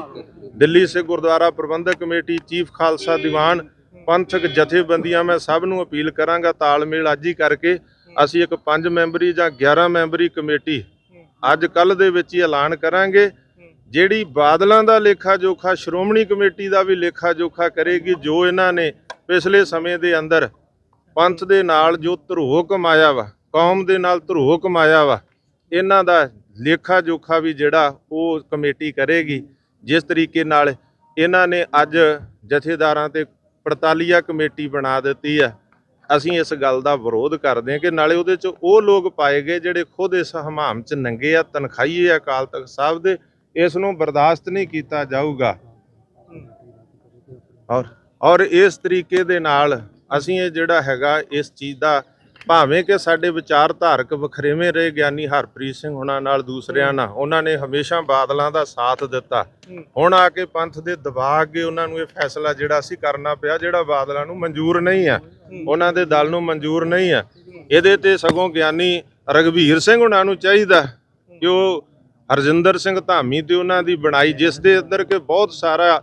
Delhi Sikh Gurdwara Parbandhak committee, chief Khalsa Diwan, ਪੰਥਕ ਜਥੇਬੰਦੀਆਂ, ਮੈਂ ਸਭ ਨੂੰ ਅਪੀਲ ਕਰਾਂਗਾ ਤਾਲਮੇਲ ਅੱਜ ਹੀ ਕਰਕੇ ਅਸੀਂ ਇੱਕ 5 ਮੈਂਬਰੀ ਜਾਂ 11 ਮੈਂਬਰੀ ਕਮੇਟੀ ਅੱਜ ਕੱਲ ਦੇ ਵਿੱਚ ਹੀ ਐਲਾਨ ਕਰਾਂਗੇ। ਜਿਹੜੀ ਬਾਦਲਾਂ ਦਾ ਲੇਖਾ ਜੋਖਾ, ਸ਼੍ਰੋਮਣੀ ਕਮੇਟੀ ਦਾ ਵੀ ਲੇਖਾ ਜੋਖਾ ਕਰੇਗੀ, ਜੋ ਇਹਨਾਂ ਨੇ ਪਿਛਲੇ ਸਮੇਂ ਦੇ ਅੰਦਰ ਪੰਥ ਦੇ ਨਾਲ ਜੋ ਧਰੋਹ ਕਮਾਇਆ ਵਾ, ਕੌਮ ਦੇ ਨਾਲ ਧਰੋਹ ਕਮਾਇਆ ਵਾ, ਇਹਨਾਂ ਦਾ ਲੇਖਾ ਜੋਖਾ ਵੀ ਜਿਹੜਾ ਉਹ ਕਮੇਟੀ ਕਰੇਗੀ। ਜਿਸ ਤਰੀਕੇ ਨਾਲ ਇਹਨਾਂ ਨੇ ਅੱਜ ਜਥੇਦਾਰਾਂ ਤੇ ਪੜਤਾਲੀਆ ਕਮੇਟੀ ਬਣਾ ਦਿੱਤੀ ਆ। ਅਸੀਂ ਇਸ ਗੱਲ ਦਾ ਵਿਰੋਧ ਕਰਦੇ ਹਾਂ ਕਿ ਨਾਲੇ ਉਹਦੇ ਚ ਉਹ ਲੋਕ ਪਾਏ ਗਏ ਜਿਹੜੇ ਖੁਦ ਇਸ ਹਮਾਮ ਚ ਨੰਗੇ ਆ ਤਨਖਾਹੀਏ ਆ ਅਕਾਲ ਤਖਤ ਸਾਹਿਬ ਦੇ ਇਸ ਨੂੰ ਬਰਦਾਸ਼ਤ ਨਹੀਂ ਕੀਤਾ ਜਾਊਗਾ। ਔਰ ਔਰ ਇਸ ਤਰੀਕੇ ਦੇ ਨਾਲ ਅਸੀਂ ਇਹ ਜਿਹੜਾ ਹੈਗਾ, ਇਸ ਚੀਜ਼ ਦਾ ਭਾਵੇਂ ਕਿ ਸਾਡੇ ਵਿਚਾਰਧਾਰਕ ਵਖਰੇਵੇਂ ਰਹੇ ਗਿਆਨੀ ਹਰਪ੍ਰੀਤ ਸਿੰਘ ਹੁਣਾਂ ਨਾਲ, ਦੂਸਰਿਆਂ ਨਾਲ, ਉਹਨਾਂ ਨੇ ਹਮੇਸ਼ਾ ਬਾਦਲਾਂ ਦਾ ਸਾਥ ਦਿੱਤਾ। ਹੁਣ ਆ ਕੇ ਪੰਥ ਦੇ ਦਬਾਅ ਅੱਗੇ ਉਹਨਾਂ ਨੂੰ ਇਹ ਫੈਸਲਾ ਜਿਹੜਾ ਸੀ ਕਰਨਾ ਪਿਆ, ਜਿਹੜਾ ਬਾਦਲਾਂ ਨੂੰ ਮਨਜ਼ੂਰ ਨਹੀਂ ਆ। ਉਹਨਾਂ ਦੇ ਦਲ ਨੂੰ ਮਨਜ਼ੂਰ ਨਹੀਂ ਆ। ਇਹਦੇ ਤੇ ਸਗੋਂ ਗਿਆਨੀ ਰਗਵੀਰ ਸਿੰਘ ਹੁਣਾਂ ਨੂੰ ਚਾਹੀਦਾ ਕਿ ਉਹ ਹਰਜਿੰਦਰ ਸਿੰਘ ਧਾਮੀ ਤੇ ਉਹਨਾਂ ਦੀ ਬਣਾਈ, ਜਿਸ ਦੇ ਅੰਦਰ ਕਿ ਬਹੁਤ ਸਾਰਾ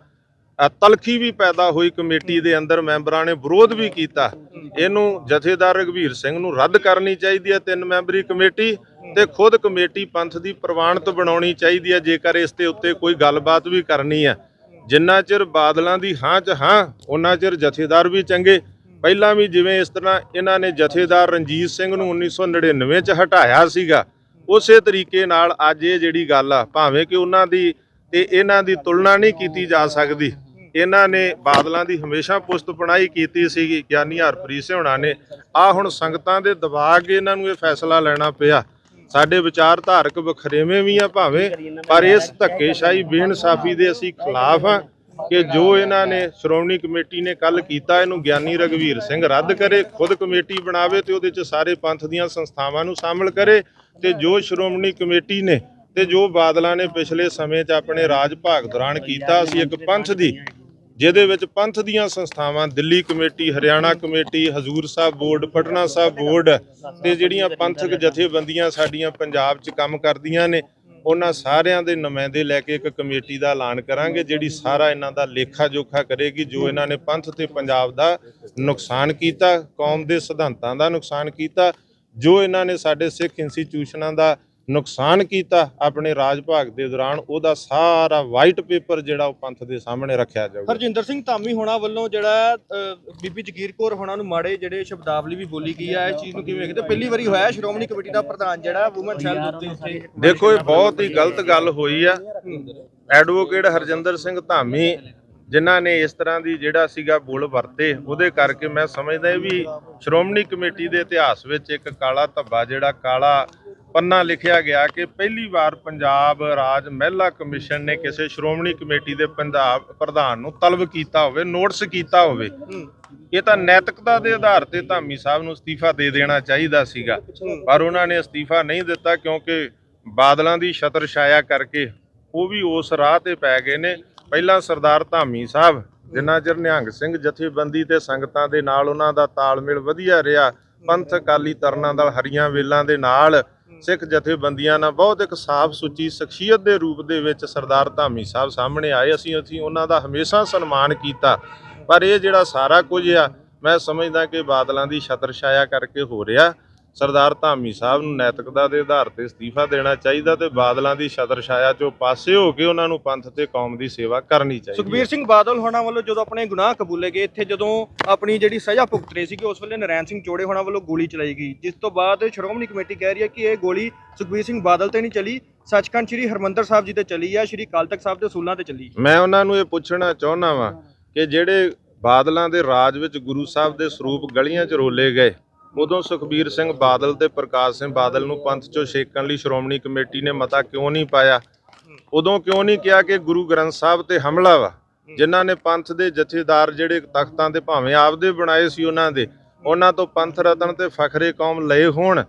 ਤਲਖੀ ਵੀ ਪੈਦਾ ਹੋਈ ਕਮੇਟੀ ਦੇ ਅੰਦਰ ਮੈਂਬਰਾਂ ਨੇ ਵਿਰੋਧ ਵੀ ਕੀਤਾ। ਇਹਨੂੰ ਜਥੇਦਾਰ ਰਗਵੀਰ ਸਿੰਘ ਨੂੰ ਰੱਦ ਕਰਨੀ ਚਾਹੀਦੀ ਹੈ ਤਿੰਨ ਮੈਂਬਰੀ ਕਮੇਟੀ ਤੇ ਖੁਦ ਕਮੇਟੀ ਪੰਥ ਦੀ ਪ੍ਰਵਾਨਿਤ ਬਣਾਉਣੀ ਚਾਹੀਦੀ ਹੈ, ਜੇਕਰ ਇਸ ਦੇ ਉੱਤੇ ਕੋਈ ਗੱਲਬਾਤ ਵੀ ਕਰਨੀ ਹੈ। ਜਿੰਨਾ ਚਿਰ ਬਾਦਲਾਂ ਦੀ ਹਾਂ ਚ ਹਾਂ ਉਹਨਾਂ ਚਿਰ ਜਥੇਦਾਰ ਵੀ ਚੰਗੇ। ਪਹਿਲਾਂ ਵੀ ਜਿਵੇਂ ਇਸ ਤਰ੍ਹਾਂ ਇਹਨਾਂ ਨੇ ਜਥੇਦਾਰ ਰਣਜੀਤ ਸਿੰਘ ਨੂੰ 1999 ਚ ਹਟਾਇਆ ਸੀਗਾ ਉਸੇ ਤਰੀਕੇ ਨਾਲ ਅੱਜ ਇਹ ਜਿਹੜੀ ਗੱਲ ਆ, ਭਾਵੇਂ ਕਿ ਉਹਨਾਂ ਦੀ ਤੇ ਇਹਨਾਂ ਦੀ ਤੁਲਨਾ ਨਹੀਂ ਕੀਤੀ ਜਾ ਸਕਦੀ, ਇਹਨਾਂ ਨੇ ਬਾਦਲਾਂ ਦੀ ਹਮੇਸ਼ਾ ਪੁਸਤ ਪਣਾਈ ਕੀਤੀ ਸੀਗੀ, ਗਿਆਨੀ ਹਰਪ੍ਰੀਤ ਸਿੰਘ ਹੋਣਾ ਨੇ। ਆ ਹੁਣ ਸੰਗਤਾਂ ਦੇ ਦਬਾਅ ਕੇ ਇਹਨਾਂ ਨੂੰ ਇਹ ਫੈਸਲਾ ਲੈਣਾ ਪਿਆ। ਸਾਡੇ ਵਿਚਾਰਧਾਰਕ ਵਖਰੇਵੇਂ ਵੀ ਆ ਭਾਵੇਂ, ਪਰ ਇਸ ਧੱਕੇਸ਼ਾਹੀ, ਬੇਇਨਸਾਫੀ ਦੇ ਅਸੀਂ ਖਿਲਾਫ ਆ ਕਿ ਜੋ ਇਹਨਾਂ ਨੇ ਸ਼੍ਰੋਮਣੀ ਕਮੇਟੀ ਨੇ ਕੱਲ ਕੀਤਾ, ਇਹਨੂੰ ਗਿਆਨੀ ਰਗਵੀਰ ਸਿੰਘ ਰੱਦ ਕਰੇ, ਖੁਦ ਕਮੇਟੀ ਬਣਾਵੇ ਤੇ ਉਹਦੇ ਚ ਸਾਰੇ ਪੰਥ ਦੀਆਂ ਸੰਸਥਾਵਾਂ ਨੂੰ ਸ਼ਾਮਲ ਕਰੇ। ਤੇ ਜੋ ਸ਼੍ਰੋਮਣੀ ਕਮੇਟੀ ਨੇ ਤੇ ਜੋ ਬਾਦਲਾਂ ਨੇ ਪਿਛਲੇ ਸਮੇਂ 'ਚ ਆਪਣੇ ਰਾਜ ਭਾਗ ਦੌਰਾਨ ਕੀਤਾ, ਅਸੀਂ ਇੱਕ ਪੰਥ ਦੀ, ਜਿਹਦੇ ਵਿੱਚ ਪੰਥ ਦੀਆਂ ਸੰਸਥਾਵਾਂ, Delhi committee, Haryana committee, Hazur Sahib board, Patna Sahib board ਤੇ ਜਿਹੜੀਆਂ ਪੰਥਕ ਜਥੇਬੰਦੀਆਂ ਸਾਡੀਆਂ ਪੰਜਾਬ 'ਚ ਕੰਮ ਕਰਦੀਆਂ ਨੇ, ਉਹਨਾਂ ਸਾਰਿਆਂ ਦੇ ਨੁਮਾਇੰਦੇ ਲੈ ਕੇ ਇੱਕ ਕਮੇਟੀ ਦਾ ਐਲਾਨ ਕਰਾਂਗੇ, ਜਿਹੜੀ ਸਾਰਾ ਇਹਨਾਂ ਦਾ ਲੇਖਾ ਜੋਖਾ ਕਰੇਗੀ, ਜੋ ਇਹਨਾਂ ਨੇ ਪੰਥ ਤੇ ਪੰਜਾਬ ਦਾ ਨੁਕਸਾਨ ਕੀਤਾ, ਕੌਮ ਦੇ ਸਿਧਾਂਤਾਂ ਦਾ ਨੁਕਸਾਨ ਕੀਤਾ ਜੋ ਇਹਨਾਂ ਨੇ ਸਾਡੇ ਸਿੱਖ ਇੰਸਟੀਚਿਊਸ਼ਨਾਂ ਦਾ ਨੁਕਸਾਨ ਕੀਤਾ ਆਪਣੇ ਰਾਜ ਭਾਗ ਦੇ ਦੌਰਾਨ ਉਹਦਾ ਸਾਰਾ ਵਾਈਟ ਪੇਪਰ ਜਿਹੜਾ ਉਹ ਪੰਥ ਦੇ ਸਾਹਮਣੇ ਰੱਖਿਆ ਜਾਊਗਾ। ਹਰਜਿੰਦਰ ਸਿੰਘ ਧਾਮੀ ਹੋਣਾ ਵੱਲੋਂ ਜਿਹੜਾ ਬੀਬੀ ਜਗੀਰ ਕੌਰ ਹੋਣਾ ਨੂੰ ਮਾੜੇ ਜਿਹੜੇ ਸ਼ਬਦਾਵਲੀ ਵੀ ਬੋਲੀ ਗਈ ਆ ਇਸ ਚੀਜ਼ ਨੂੰ ਕਿਵੇਂ ਵੇਖਦੇ ਪਹਿਲੀ ਵਾਰੀ ਹੋਇਆ ਸ਼੍ਰੋਮਣੀ ਕਮੇਟੀ ਦਾ ਪ੍ਰਧਾਨ ਜਿਹੜਾ ਵੂਮਨ ਸੈੱਲ ਉੱਤੇ ਉੱਥੇ ਦੇਖੋ ਇਹ ਬਹੁਤ ਹੀ ਗਲਤ ਗੱਲ ਹੋਈ ਆ। ਐਡਵੋਕੇਟ ਹਰਜਿੰਦਰ ਸਿੰਘ ਧਾਮੀ ਜਿਨ੍ਹਾਂ ਨੇ ਇਸ ਤਰ੍ਹਾਂ ਦੀ ਜਿਹੜਾ ਸੀਗਾ ਬੋਲ ਵਰਤੇ ਉਹਦੇ ਕਰਕੇ ਮੈਂ ਸਮਝਦਾ ਇਹ ਵੀ ਸ਼੍ਰੋਮਣੀ ਕਮੇਟੀ ਦੇ ਇਤਿਹਾਸ ਵਿੱਚ ਇੱਕ ਕਾਲਾ ਧੱਬਾ ਜਿਹੜਾ ਕਾਲਾ ਪੰਨਾ ਲਿਖਿਆ ਗਿਆ ਕਿ ਪਹਿਲੀ ਵਾਰ ਪੰਜਾਬ ਰਾਜ ਮਹਿਲਾ ਕਮਿਸ਼ਨ ਨੇ ਕਿਸੇ ਸ਼੍ਰੋਮਣੀ ਕਮੇਟੀ ਦੇ ਪੰਜਾਬ ਪ੍ਰਧਾਨ ਨੂੰ ਤਲਬ ਕੀਤਾ ਹੋਵੇ ਨੋਟਿਸ ਕੀਤਾ ਹੋਵੇ ਇਹ ਤਾਂ ਨੈਤਿਕਤਾ ਦੇ ਆਧਾਰ ਤੇ ਧਾਮੀ ਸਾਹਿਬ ਨੂੰ ਅਸਤੀਫਾ ਦੇ ਦੇਣਾ ਚਾਹੀਦਾ ਸੀਗਾ। ਪਰ ਉਹਨਾਂ ਨੇ ਅਸਤੀਫਾ ਨਹੀਂ ਦਿੱਤਾ ਕਿਉਂਕਿ ਬਾਦਲਾਂ ਦੀ ਛਤਰ ਛਾਇਆ ਕਰਕੇ ਉਹ ਵੀ ਉਸ ਰਾਹ ਤੇ ਪੈ ਗਏ ਨੇ। ਪਹਿਲਾਂ ਸਰਦਾਰ ਧਾਮੀ ਸਾਹਿਬ, ਜਿੰਨਾ ਚਿਰ ਨਿਹੰਗ ਸਿੰਘ ਜਥੇਬੰਦੀ ਤੇ ਸੰਗਤਾਂ ਦੇ ਨਾਲ ਉਹਨਾਂ ਦਾ ਤਾਲਮੇਲ ਵਧੀਆ ਰਿਹਾ, ਪੰਥ ਅਕਾਲੀ ਤਰਨਾਂ ਨਾਲ ਹਰੀਆਂ ਵੇਲਾਂ ਦੇ ਨਾਲ ਸਿੱਖ ਜਥੇਬੰਦੀਆਂ ਨਾਲ ਬਹੁਤ ਇੱਕ ਸਾਫ਼ ਸੁੱਚੀ ਸ਼ਖਸੀਅਤ ਦੇ ਰੂਪ ਦੇ ਵਿੱਚ ਸਰਦਾਰ ਧਾਮੀ ਸਾਹਿਬ ਸਾਹਮਣੇ ਆਏ। ਅਸੀਂ ਅਸੀਂ ਉਹਨਾਂ ਦਾ ਹਮੇਸ਼ਾ ਸਨਮਾਨ ਕੀਤਾ। ਪਰ ਇਹ ਜਿਹੜਾ ਸਾਰਾ ਕੁਝ ਆ, ਮੈਂ ਸਮਝਦਾ ਕਿ ਬਾਦਲਾਂ ਦੀ ਛਤਰ ਛਾਇਆ ਕਰਕੇ ਹੋ ਰਿਹਾ। ਸਰਦਾਰ ਧਾਮੀ ਸਾਹਿਬ ਨੂੰ ਨੈਤਿਕਤਾ ਦੇ ਆਧਾਰ ਤੇ ਅਸਤੀਫਾ ਦੇਣਾ ਚਾਹੀਦਾ ਤੇ ਬਾਦਲਾਂ ਦੀ ਛਤਰ ਛਾਇਆ ਚੋਂ ਪਾਸੇ ਹੋ ਕੇ ਉਹਨਾਂ ਨੂੰ ਪੰਥ ਤੇ ਕੌਮ ਦੀ ਸੇਵਾ ਕਰਨੀ ਚਾਹੀਦੀ ਸੁਖਬੀਰ ਹੈ। ਸਿੰਘ ਬਾਦਲ ਹੋਣਾ ਵੱਲੋਂ ਜਦੋਂ ਆਪਣੇ ਗੁਨਾਹ ਕਬੂਲੇ ਗਏ ਇੱਥੇ ਜਦੋਂ ਆਪਣੀ ਜਿਹੜੀ ਸਜ਼ਾ ਭੁਗਤ ਰਹੇ ਸੀ ਕਿ ਉਸ ਵੇਲੇ ਨਰੈਣ ਸਿੰਘ ਚੋੜੇ ਹੋਣਾ ਵੱਲੋਂ ਗੋਲੀ ਚਲਾਈ ਗਈ ਜਿਸ ਤੋਂ ਬਾਅਦ ਸ਼੍ਰੋਮਣੀ ਕਮੇਟੀ ਕਹਿ ਰਹੀ ਹੈ ਕਿ ਇਹ ਗੋਲੀ ਸੁਖਬੀਰ ਸਿੰਘ ਬਾਦਲ ਤੇ ਨਹੀਂ ਚਲੀ ਸੱਚਖੰਡ ਸ੍ਰੀ ਹਰਮੰਦਰ ਸਾਹਿਬ ਜੀ ਤੇ ਚਲੀ ਆ ਸ੍ਰੀ ਅਕਾਲ ਤਖਤ ਸਾਹਿਬ ਦੇ ਅਸੂਲਾਂ ਤੇ ਚੱਲੀ ਮੈਂ ਉਹਨਾਂ ਨੂੰ ਇਹ ਪੁੱਛਣਾ ਚਾਹੁੰਦਾ ਵਾਂ ਕਿ ਜਿਹੜੇ ਬਾਦਲਾਂ ਦੇ ਰਾਜ ਵਿੱਚ ਗੁਰੂ ਸਾਹਿਬ ਦੇ ਸਰੂਪ ਗਲੀਆਂ 'ਚ ਰੋਲੇ ਗਏ ਉਦੋਂ ਸੁਖਬੀਰ ਸਿੰਘ ਬਾਦਲ ਤੇ ਪ੍ਰਕਾਸ਼ ਸਿੰਘ ਬਾਦਲ ਨੂੰ ਪੰਥ 'ਚੋਂ ਛੇਕਣ ਲਈ ਸ਼੍ਰੋਮਣੀ ਕਮੇਟੀ ਨੇ ਮਤਾ ਕਿਉਂ ਨਹੀਂ ਪਾਇਆ? ਉਦੋਂ ਕਿਉਂ ਨਹੀਂ ਕਿਹਾ ਕਿ ਗੁਰੂ ਗ੍ਰੰਥ ਸਾਹਿਬ ਤੇ ਹਮਲਾ ਵਾ? ਜਿਨ੍ਹਾਂ ਨੇ ਪੰਥ ਦੇ ਜਥੇਦਾਰ ਜਿਹੜੇ ਤਖਤਾਂ ਤੇ ਭਾਵੇਂ ਆਪਦੇ ਬਣਾਏ ਸੀ ਉਹਨਾਂ ਦੇ, ਉਹਨਾਂ ਤੋਂ ਪੰਥ ਰਤਨ ਤੇ ਫਖਰੇ ਕੌਮ ਲਏ ਹੋਣ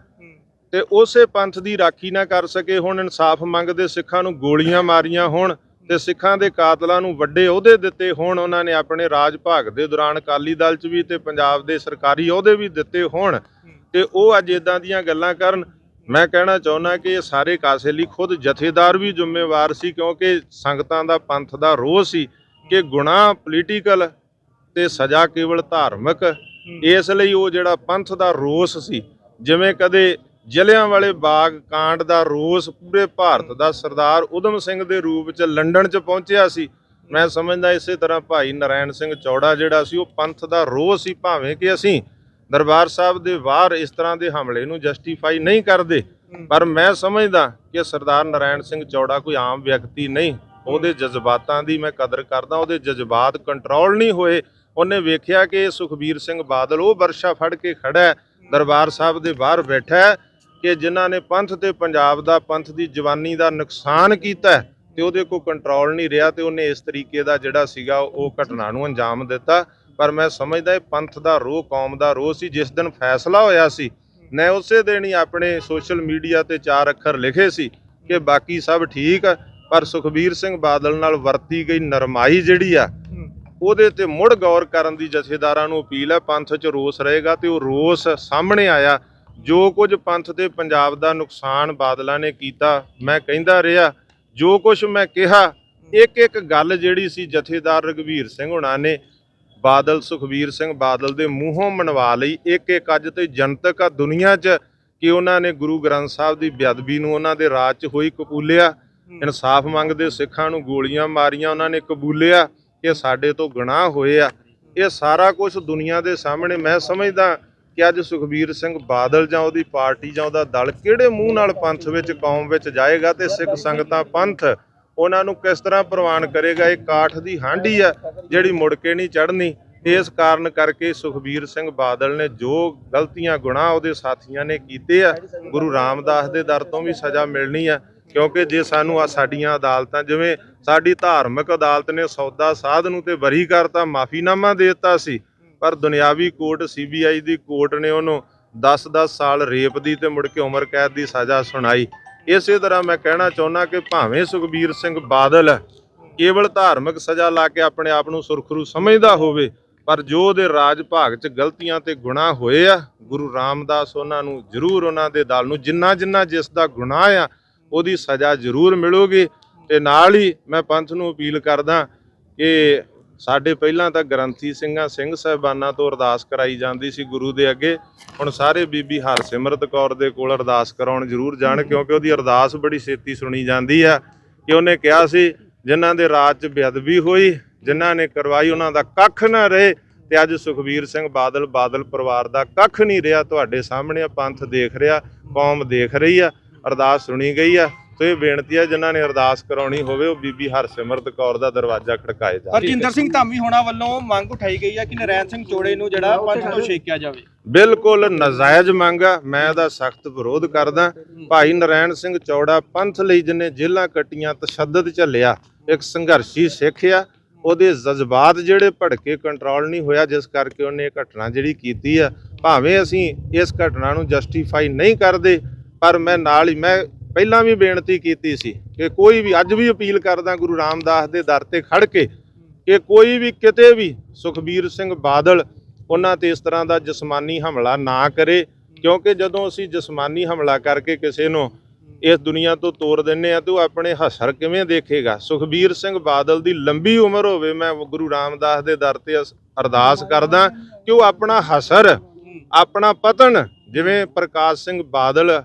ਤੇ ਉਸੇ ਪੰਥ ਦੀ ਰਾਖੀ ਨਾ ਕਰ ਸਕੇ ਹੁਣ, ਇਨਸਾਫ ਮੰਗਦੇ ਸਿੱਖਾਂ ਨੂੰ ਗੋਲੀਆਂ ਮਾਰੀਆਂ ਹੋਣ ਤੇ ਸਿੱਖਾਂ ਦੇ ਕਾਤਲਾਂ ਨੂੰ ਵੱਡੇ ਅਹੁਦੇ ਦਿੱਤੇ ਹੋਣ, ਉਹਨਾਂ ਨੇ ਆਪਣੇ ਰਾਜ ਭਾਗ ਦੇ ਦੌਰਾਨ ਅਕਾਲੀ ਦਲ 'ਚ ਵੀ ਤੇ ਪੰਜਾਬ ਦੇ ਸਰਕਾਰੀ ਅਹੁਦੇ ਵੀ ਦਿੱਤੇ ਹੋਣ ਤੇ ਉਹ ਅੱਜ ਇਦਾਂ ਦੀਆਂ ਗੱਲਾਂ ਕਰਨ। ਮੈਂ ਕਹਿਣਾ ਚਾਹੁੰਦਾ ਕਿ ਇਹ ਸਾਰੇ ਕਾਸੇ ਲਈ ਖੁਦ ਜਥੇਦਾਰ ਵੀ ਜ਼ਿੰਮੇਵਾਰ ਸੀ, ਕਿਉਂਕਿ ਸੰਗਤਾਂ ਦਾ ਪੰਥ ਦਾ ਰੋਹ ਸੀ ਕਿ ਗੁਨਾਹ ਪੋਲੀਟੀਕਲ ਤੇ ਸਜ਼ਾ ਕੇਵਲ ਧਾਰਮਿਕ। ਇਸ ਲਈ ਉਹ ਜਿਹੜਾ ਪੰਥ ਦਾ ਰੋਸ ਸੀ, ਜਿਵੇਂ ਕਦੇ ਜਲਿਆਂ ਵਾਲੇ ਬਾਗ ਕਾਂਡ ਦਾ ਰੋਸ ਪੂਰੇ ਭਾਰਤ ਦਾ ਸਰਦਾਰ ਉਦਮ ਸਿੰਘ ਦੇ ਰੂਪ 'ਚ ਲੰਡਨ 'ਚ ਪਹੁੰਚਿਆ ਸੀ। ਮੈਂ ਸਮਝਦਾ ਇਸੇ ਤਰ੍ਹਾਂ ਭਾਈ ਨਰਾਇਣ ਸਿੰਘ ਚੌੜਾ ਜਿਹੜਾ ਸੀ ਉਹ ਪੰਥ ਦਾ ਰੋਸ ਸੀ ਭਾਵੇਂ ਕਿ ਅਸੀਂ ਦਰਬਾਰ ਸਾਹਿਬ ਦੇ ਬਾਹਰ ਇਸ ਤਰ੍ਹਾਂ ਦੇ ਹਮਲੇ ਨੂੰ ਜਸਟੀਫਾਈ ਨਹੀਂ ਕਰਦੇ। ਪਰ ਮੈਂ ਸਮਝਦਾ ਕਿ ਸਰਦਾਰ ਨਰਾਇਣ ਸਿੰਘ ਚੌੜਾ ਕੋਈ ਆਮ ਵਿਅਕਤੀ ਨਹੀਂ। ਉਹਦੇ ਜਜ਼ਬਾਤਾਂ ਦੀ ਮੈਂ ਕਦਰ ਕਰਦਾ ਉਹਦੇ ਜਜ਼ਬਾਤ ਕੰਟਰੋਲ ਨਹੀਂ ਹੋਏ। ਉਹਨੇ ਵੇਖਿਆ ਕਿ ਸੁਖਬੀਰ ਸਿੰਘ ਬਾਦਲ ਉਹ ਵਰਸ਼ਾ ਫੜ ਕੇ ਖੜਾ ਹੈ। ਦਰਬਾਰ ਸਾਹਿਬ ਦੇ ਬਾਹਰ ਬੈਠਾ ਹੈ। ਕਿ ਜਿਨ੍ਹਾਂ ਨੇ ਪੰਥ ਤੇ ਪੰਜਾਬ ਦਾ, ਪੰਥ ਦੀ ਜਵਾਨੀ ਦਾ ਨੁਕਸਾਨ ਕੀਤਾ ਹੈ ਤੇ ਉਹਦੇ ਕੋਲ ਕੰਟਰੋਲ ਨਹੀਂ ਰਿਹਾ ਤੇ ਉਹਨੇ ਇਸ ਤਰੀਕੇ ਦਾ ਜਿਹੜਾ ਸੀਗਾ ਉਹ ਘਟਨਾ ਨੂੰ ਅੰਜਾਮ ਦਿੱਤਾ। ਪਰ ਮੈਂ ਸਮਝਦਾ ਇਹ ਪੰਥ ਦਾ ਰੋਹ, ਕੌਮ ਦਾ ਰੋਹ ਸੀ। ਜਿਸ ਦਿਨ ਫੈਸਲਾ ਹੋਇਆ ਸੀ, ਮੈਂ ਉਸੇ ਦਿਨ ਹੀ ਆਪਣੇ ਸੋਸ਼ਲ ਮੀਡੀਆ ਤੇ ਚਾਰ ਅੱਖਰ ਲਿਖੇ ਸੀ ਕਿ ਬਾਕੀ ਸਭ ਠੀਕ ਆ, ਪਰ ਸੁਖਬੀਰ ਸਿੰਘ ਬਾਦਲ ਨਾਲ ਵਰਤੀ ਗਈ ਨਰਮਾਈ ਜਿਹੜੀ ਆ, ਉਹਦੇ ਤੇ ਮੁੜ ਗੌਰ ਕਰਨ ਦੀ ਜਥੇਦਾਰਾਂ ਨੂੰ ਅਪੀਲ ਹੈ, ਪੰਥ 'ਚ ਰੋਸ ਰਹੇਗਾ ਤੇ ਉਹ ਰੋਸ ਸਾਹਮਣੇ ਆਇਆ। ਜੋ ਕੁਝ ਪੰਥ ਤੇ ਪੰਜਾਬ ਦਾ ਨੁਕਸਾਨ ਬਾਦਲਾਂ ਨੇ ਕੀਤਾ ਮੈਂ ਕਹਿੰਦਾ ਰਿਹਾ ਜੋ ਕੁਝ ਮੈਂ ਕਿਹਾ ਇੱਕ ਇੱਕ ਗੱਲ ਜਿਹੜੀ ਸੀ ਜਥੇਦਾਰ ਰਗਵੀਰ ਸਿੰਘ ਹੁਣਾਂ ਨੇ ਬਾਦਲ ਸੁਖਬੀਰ ਸਿੰਘ ਬਾਦਲ ਦੇ ਮੂੰਹੋਂ ਮਨਵਾ ਲਈ ਇੱਕ ਇੱਕ ਅੱਜ ਤੇ ਜਨਤਕ ਆ ਦੁਨੀਆ 'ਚ ਕਿ ਉਹਨਾਂ ਨੇ ਗੁਰੂ ਗ੍ਰੰਥ ਸਾਹਿਬ ਦੀ ਬੇਅਦਬੀ ਨੂੰ ਉਹਨਾਂ ਦੇ ਰਾਜ 'ਚ ਹੋਈ ਕਬੂਲਿਆ ਇਨਸਾਫ ਮੰਗਦੇ ਸਿੱਖਾਂ ਨੂੰ ਗੋਲੀਆਂ ਮਾਰੀਆਂ ਉਹਨਾਂ ਨੇ ਕਬੂਲਿਆ ਕਿ ਸਾਡੇ ਤੋਂ ਗੁਨਾਹ ਹੋਏ ਆ। ਇਹ ਸਾਰਾ ਕੁਝ ਦੁਨੀਆ ਦੇ ਸਾਹਮਣੇ ਮੈਂ ਸਮਝਦਾ ਕਿ ਅੱਜ ਸੁਖਬੀਰ ਸਿੰਘ ਬਾਦਲ ਜਾਂ ਉਹਦੀ ਪਾਰਟੀ ਜਾਂ ਉਹਦਾ ਦਲ ਕਿਹੜੇ ਮੂੰਹ ਨਾਲ ਪੰਥ ਵਿੱਚ, ਕੌਮ ਵਿੱਚ ਜਾਏਗਾ ਤੇ ਸਿੱਖ ਸੰਗਤਾਂ ਪੰਥ ਉਹਨਾਂ ਨੂੰ ਕਿਸ ਤਰ੍ਹਾਂ ਪ੍ਰਵਾਨ ਕਰੇਗਾ? ਇਹ ਕਾਠ ਦੀ ਹਾਂਡੀ ਆ ਜਿਹੜੀ ਮੁੜ ਕੇ ਨਹੀਂ ਚੜ੍ਹਨੀ। ਇਸ ਕਾਰਨ ਕਰਕੇ ਸੁਖਬੀਰ ਸਿੰਘ ਬਾਦਲ ਨੇ ਜੋ ਗਲਤੀਆਂ ਗੁਨਾਹ ਉਹਦੇ ਸਾਥੀਆਂ ਨੇ ਕੀਤੇ ਆ, ਗੁਰੂ ਰਾਮਦਾਸ ਦੇ ਦਰ ਤੋਂ ਵੀ ਸਜ਼ਾ ਮਿਲਣੀ ਆ, ਕਿਉਂਕਿ ਜੇ ਸਾਨੂੰ ਆ ਸਾਡੀਆਂ ਅਦਾਲਤਾਂ, ਜਿਵੇਂ ਸਾਡੀ ਧਾਰਮਿਕ ਅਦਾਲਤ ਨੇ ਸੌਦਾ ਸਾਧ ਨੂੰ ਤੇ ਬਰੀ ਕਰਤਾ, ਮਾਫੀਨਾਮਾ ਦੇ ਦਿੱਤਾ ਸੀ ਪਰ ਦੁਨਿਆਵੀ ਕੋਰਟ ਸੀਬੀਆਈ ਦੀ ਕੋਰਟ ਨੇ ਉਹਨੂੰ 10-10 ਸਾਲ ਰੇਪ ਦੀ ਤੇ ਮੁੜ ਕੇ ਉਮਰ ਕੈਦ ਦੀ ਸਜ਼ਾ ਸੁਣਾਈ। ਇਸੇ ਤਰ੍ਹਾਂ ਮੈਂ ਕਹਿਣਾ ਚਾਹੁੰਦਾ ਕਿ ਭਾਵੇਂ ਸੁਖਬੀਰ ਸਿੰਘ ਬਾਦਲ ਕੇਵਲ ਧਾਰਮਿਕ ਸਜ਼ਾ ਲਾ ਕੇ ਆਪਣੇ ਆਪ ਨੂੰ ਸੁਰਖਰੂ ਸਮਝਦਾ ਹੋਵੇ, ਪਰ ਜੋ ਉਹਦੇ ਰਾਜ ਭਾਗ 'ਚ ਗਲਤੀਆਂ ਤੇ ਗੁਨਾਹ ਹੋਏ ਆ, ਗੁਰੂ ਰਾਮਦਾਸ ਉਹਨਾਂ ਨੂੰ ਜ਼ਰੂਰ ਉਹਨਾਂ ਦੇ ਦਲ ਨੂੰ ਜਿੰਨਾ ਜਿੰਨਾ ਜਿਸ ਦਾ ਗੁਨਾਹ ਆ, ਉਹਦੀ ਸਜ਼ਾ ਜ਼ਰੂਰ ਮਿਲੂਗੀ। ਤੇ ਨਾਲ ਹੀ ਮੈਂ ਪੰਥ ਨੂੰ ਅਪੀਲ ਕਰਦਾ ਕਿ ਸਾਡੇ ਪਹਿਲਾਂ ਤਾਂ ਗ੍ਰੰਥੀ ਸਿੰਘਾਂ ਸਿੰਘ ਸਾਹਿਬਾਨਾਂ ਤੋਂ ਅਰਦਾਸ ਕਰਾਈ ਜਾਂਦੀ ਸੀ ਗੁਰੂ ਦੇ ਅੱਗੇ। ਹੁਣ ਸਾਰੇ ਬੀਬੀ ਹਰਸਿਮਰਤ ਕੌਰ ਦੇ ਕੋਲ ਅਰਦਾਸ ਕਰਾਉਣ ਜ਼ਰੂਰ ਜਾਣ ਕਿਉਂਕਿ ਉਹਦੀ ਅਰਦਾਸ ਬੜੀ ਛੇਤੀ ਸੁਣੀ ਜਾਂਦੀ ਆ। ਕਿ ਉਹਨੇ ਕਿਹਾ ਸੀ ਜਿਨ੍ਹਾਂ ਦੇ ਰਾਜ 'ਚ ਬੇਅਦਬੀ ਹੋਈ ਜਿਨ੍ਹਾਂ ਨੇ ਕਰਵਾਈ ਉਹਨਾਂ ਦਾ ਕੱਖ ਨਾ ਰਹੇ ਤੇ ਅੱਜ ਸੁਖਬੀਰ ਸਿੰਘ ਬਾਦਲ ਬਾਦਲ ਪਰਿਵਾਰ ਦਾ ਕੱਖ ਨਹੀਂ ਰਿਹਾ। ਤੁਹਾਡੇ ਸਾਹਮਣੇ ਆ ਪੰਥ ਦੇਖ ਰਿਹਾ ਕੌਮ ਦੇਖ ਰਹੀ ਆ ਅਰਦਾਸ ਸੁਣੀ ਗਈ ਆ। ਸੋ ਇਹ ਬੇਨਤੀ ਆ ਜਿਨ੍ਹਾਂ ਨੇ ਅਰਦਾਸ ਕਰਾਉਣੀ ਹੋਵੇ ਉਹ ਬੀਬੀ ਹਰਸਿਮਰਤ ਕੌਰ ਦਾ ਦਰਵਾਜ਼ਾ ਖੜਕਾਏ ਜਾ ਹਰਜਿੰਦਰ ਸਿੰਘ ਧਾਮੀ ਹੋਣਾ ਵੱਲੋਂ ਮੰਗ ਉਠਾਈ ਗਈ ਹੈ ਕਿ ਨਰੈਣ ਸਿੰਘ ਚੋੜੇ ਨੂੰ ਜਿਹੜਾ ਪੰਥ ਤੋਂ ਛੇਕਿਆ ਜਾਵੇ। ਬਿਲਕੁਲ ਨਜਾਇਜ਼ ਮੰਗ ਆ ਮੈਂ ਇਹਦਾ ਸਖਤ ਵਿਰੋਧ ਕਰਦਾ। ਭਾਈ ਨਰੈਣ ਸਿੰਘ ਚੌੜਾ ਪੰਥ ਲਈ ਜਿਹਨੇ ਜੇਲਾਂ ਕੱਟੀਆਂ ਤਸ਼ੱਦਦ ਝੱਲਿਆ ਇੱਕ ਸੰਘਰਸ਼ੀ ਸਿੱਖ ਆ ਉਹਦੇ ਜਜ਼ਬਾਤ ਜਿਹੜੇ ਭੜਕੇ ਕੰਟਰੋਲ ਨਹੀਂ ਹੋਇਆ ਜਿਸ ਕਰਕੇ ਉਹਨੇ ਇਹ ਘਟਨਾ ਜਿਹੜੀ ਕੀਤੀ ਆ ਭਾਵੇਂ ਅਸੀਂ ਇਸ ਘਟਨਾ ਨੂੰ ਜਸਟੀਫਾਈ ਨਹੀਂ ਕਰਦੇ ਪਰ ਮੈਂ ਨਾਲ ਹੀ ਮੈਂ ਪਹਿਲਾਂ ਵੀ ਬੇਨਤੀ ਕੀਤੀ ਸੀ ਕਿ ਕੋਈ ਵੀ ਅੱਜ ਵੀ ਅਪੀਲ ਕਰਦਾ ਗੁਰੂ ਰਾਮਦਾਸ ਦੇ ਦਰ ਤੇ ਖੜ ਕੇ ਕਿ ਕੋਈ ਵੀ ਕਿਤੇ ਵੀ ਸੁਖਬੀਰ ਸਿੰਘ ਬਾਦਲ ਉਹਨਾਂ ਤੇ ਇਸ ਤਰ੍ਹਾਂ ਦਾ ਜਿਸਮਾਨੀ ਹਮਲਾ ਨਾ ਕਰੇ, ਕਿਉਂਕਿ ਜਦੋਂ ਅਸੀਂ ਜਿਸਮਾਨੀ ਹਮਲਾ ਕਰਕੇ ਕਿਸੇ ਨੂੰ ਇਸ ਦੁਨੀਆ ਤੋਂ ਤੋੜ ਦਿੰਨੇ ਆ, ਤੇ ਉਹ ਆਪਣੇ ਹਸਰ ਕਿਵੇਂ ਦੇਖੇਗਾ? ਸੁਖਬੀਰ ਸਿੰਘ ਬਾਦਲ ਦੀ ਲੰਬੀ ਉਮਰ ਹੋਵੇ, ਮੈਂ ਗੁਰੂ ਰਾਮਦਾਸ ਦੇ ਦਰ ਤੇ ਅਸ- ਅਰਦਾਸ ਕਰਦਾ ਕਿ ਉਹ ਆਪਣਾ ਹਸਰ, ਆਪਣਾ ਪਤਨ ਜਿਵੇਂ ਪ੍ਰਕਾਸ਼ ਸਿੰਘ ਬਾਦਲ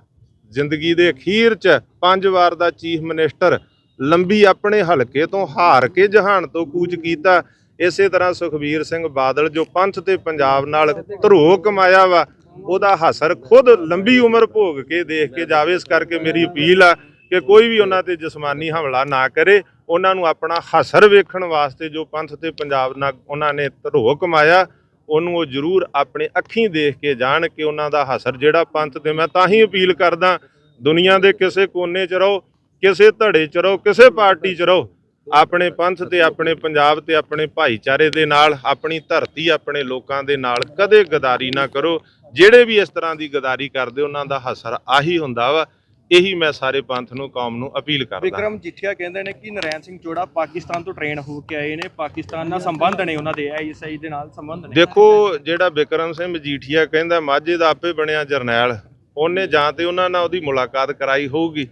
ਜ਼ਿੰਦਗੀ ਦੇ ਅਖੀਰ 'ਚ ਪੰਜ ਵਾਰ ਦਾ ਚੀਫ ਮਿਨਿਸਟਰ ਲੰਬੀ ਆਪਣੇ ਹਲਕੇ ਤੋਂ ਹਾਰ ਕੇ ਜਹਾਨ ਤੋਂ ਕੂਚ ਕੀਤਾ। ਇਸੇ ਤਰ੍ਹਾਂ ਸੁਖਬੀਰ ਸਿੰਘ ਬਾਦਲ ਜੋ ਪੰਥ ਤੇ ਪੰਜਾਬ ਨਾਲ ਧਰੋ ਕਮਾਇਆ ਵਾ, ਉਹਦਾ ਹਸਰ ਖੁਦ ਲੰਬੀ ਉਮਰ ਭੋਗ ਕੇ ਦੇਖ ਕੇ ਜਾਵੇ। ਇਸ ਕਰਕੇ ਮੇਰੀ ਅਪੀਲ ਆ ਕਿ ਕੋਈ ਵੀ ਉਹਨਾਂ ਤੇ ਜਿਸਮਾਨੀ ਹਮਲਾ ਨਾ ਕਰੇ। ਉਹਨਾਂ ਨੂੰ ਆਪਣਾ ਹਸਰ ਵੇਖਣ ਵਾਸਤੇ ਜੋ ਪੰਥ ਤੇ ਪੰਜਾਬ ਨਾਲ ਉਹਨਾਂ ਨੇ ਧਰੋ ਕਮਾਇਆ ਉਹਨੂੰ ਉਹ ਜ਼ਰੂਰ ਆਪਣੇ ਅੱਖੀਂ ਦੇਖ ਕੇ ਜਾਣ ਕਿ ਉਹਨਾਂ ਦਾ ਹਸਰ ਜਿਹੜਾ ਪੰਥ ਤੇ ਮੈਂ ਤਾਂ ਹੀ ਅਪੀਲ ਕਰਦਾ, ਦੁਨੀਆ ਦੇ ਕਿਸੇ ਕੋਨੇ 'ਚ ਰਹੋ, ਕਿਸੇ ਧੜੇ 'ਚ ਰਹੋ, ਕਿਸੇ ਪਾਰਟੀ 'ਚ ਰਹੋ। ਆਪਣੇ ਪੰਥ ਤੇ, ਆਪਣੇ ਪੰਜਾਬ ਤੇ, ਆਪਣੇ ਭਾਈਚਾਰੇ ਦੇ ਨਾਲ, ਆਪਣੀ ਧਰਤੀ, ਆਪਣੇ ਲੋਕਾਂ ਦੇ ਨਾਲ ਕਦੇ ਗਦਾਰੀ ਨਾ ਕਰੋ। ਜਿਹੜੇ ਵੀ ਇਸ ਤਰ੍ਹਾਂ ਦੀ ਗਦਾਰੀ ਕਰਦੇ, ਉਹਨਾਂ ਦਾ ਹਸਰ ਆਹੀ ਹੁੰਦਾ ਵਾ। ਇਹੀ ਮੈਂ ਸਾਰੇ ਪੰਥ ਨੂੰ ਕੌਮ ਨੂੰ ਅਪੀਲ ਕਰਦਾ। ਵਿਕਰਮ ਜਿੱਠਿਆ ਕਹਿੰਦੇ ਨੇ ਕਿ ਨਰੈਣ ਸਿੰਘ ਚੋੜਾ ਪਾਕਿਸਤਾਨ ਤੋਂ ਟ੍ਰੇਨ ਹੋ ਕੇ ਆਏ ਨੇ। ਪਾਕਿਸਤਾਨ ਨਾਲ ਸੰਬੰਧ ਨੇ ਉਹਨਾਂ ਦੇ ਆਈਐਸਆਈ ਦੇ ਨਾਲ ਸੰਬੰਧ ਨੇ। ਦੇਖੋ ਜਿਹੜਾ ਬਿਕਰਮ ਸਿੰਘ ਮਜੀਠੀਆ ਕਹਿੰਦਾ ਮਾਝੇ ਦਾ ਆਪੇ ਬਣਿਆ ਜਰਨੈਲ। ਉਹਨੇ ਜਾਂ ਤੇ ਉਹਨਾਂ ਨਾਲ ਉਹਦੀ ਮੁਲਾਕਾਤ ਕਰਾਈ ਹੋਊਗੀ।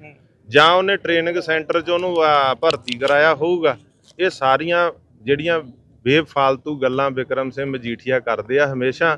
ਜਾਂ ਉਹਨੇ ਟ੍ਰੇਨਿੰਗ ਸੈਂਟਰ 'ਚ ਉਹਨੂੰ ਭਰਤੀ ਕਰਾਇਆ ਹੋਊਗਾ। ਇਹ ਸਾਰੀਆਂ ਜਿਹੜੀਆਂ ਬੇਫਾਲਤੂ ਗੱਲਾਂ ਬਿਕਰਮ ਸਿੰਘ ਮਜੀਠੀਆ ਕਰਦੇ ਆ ਹਮੇਸ਼ਾ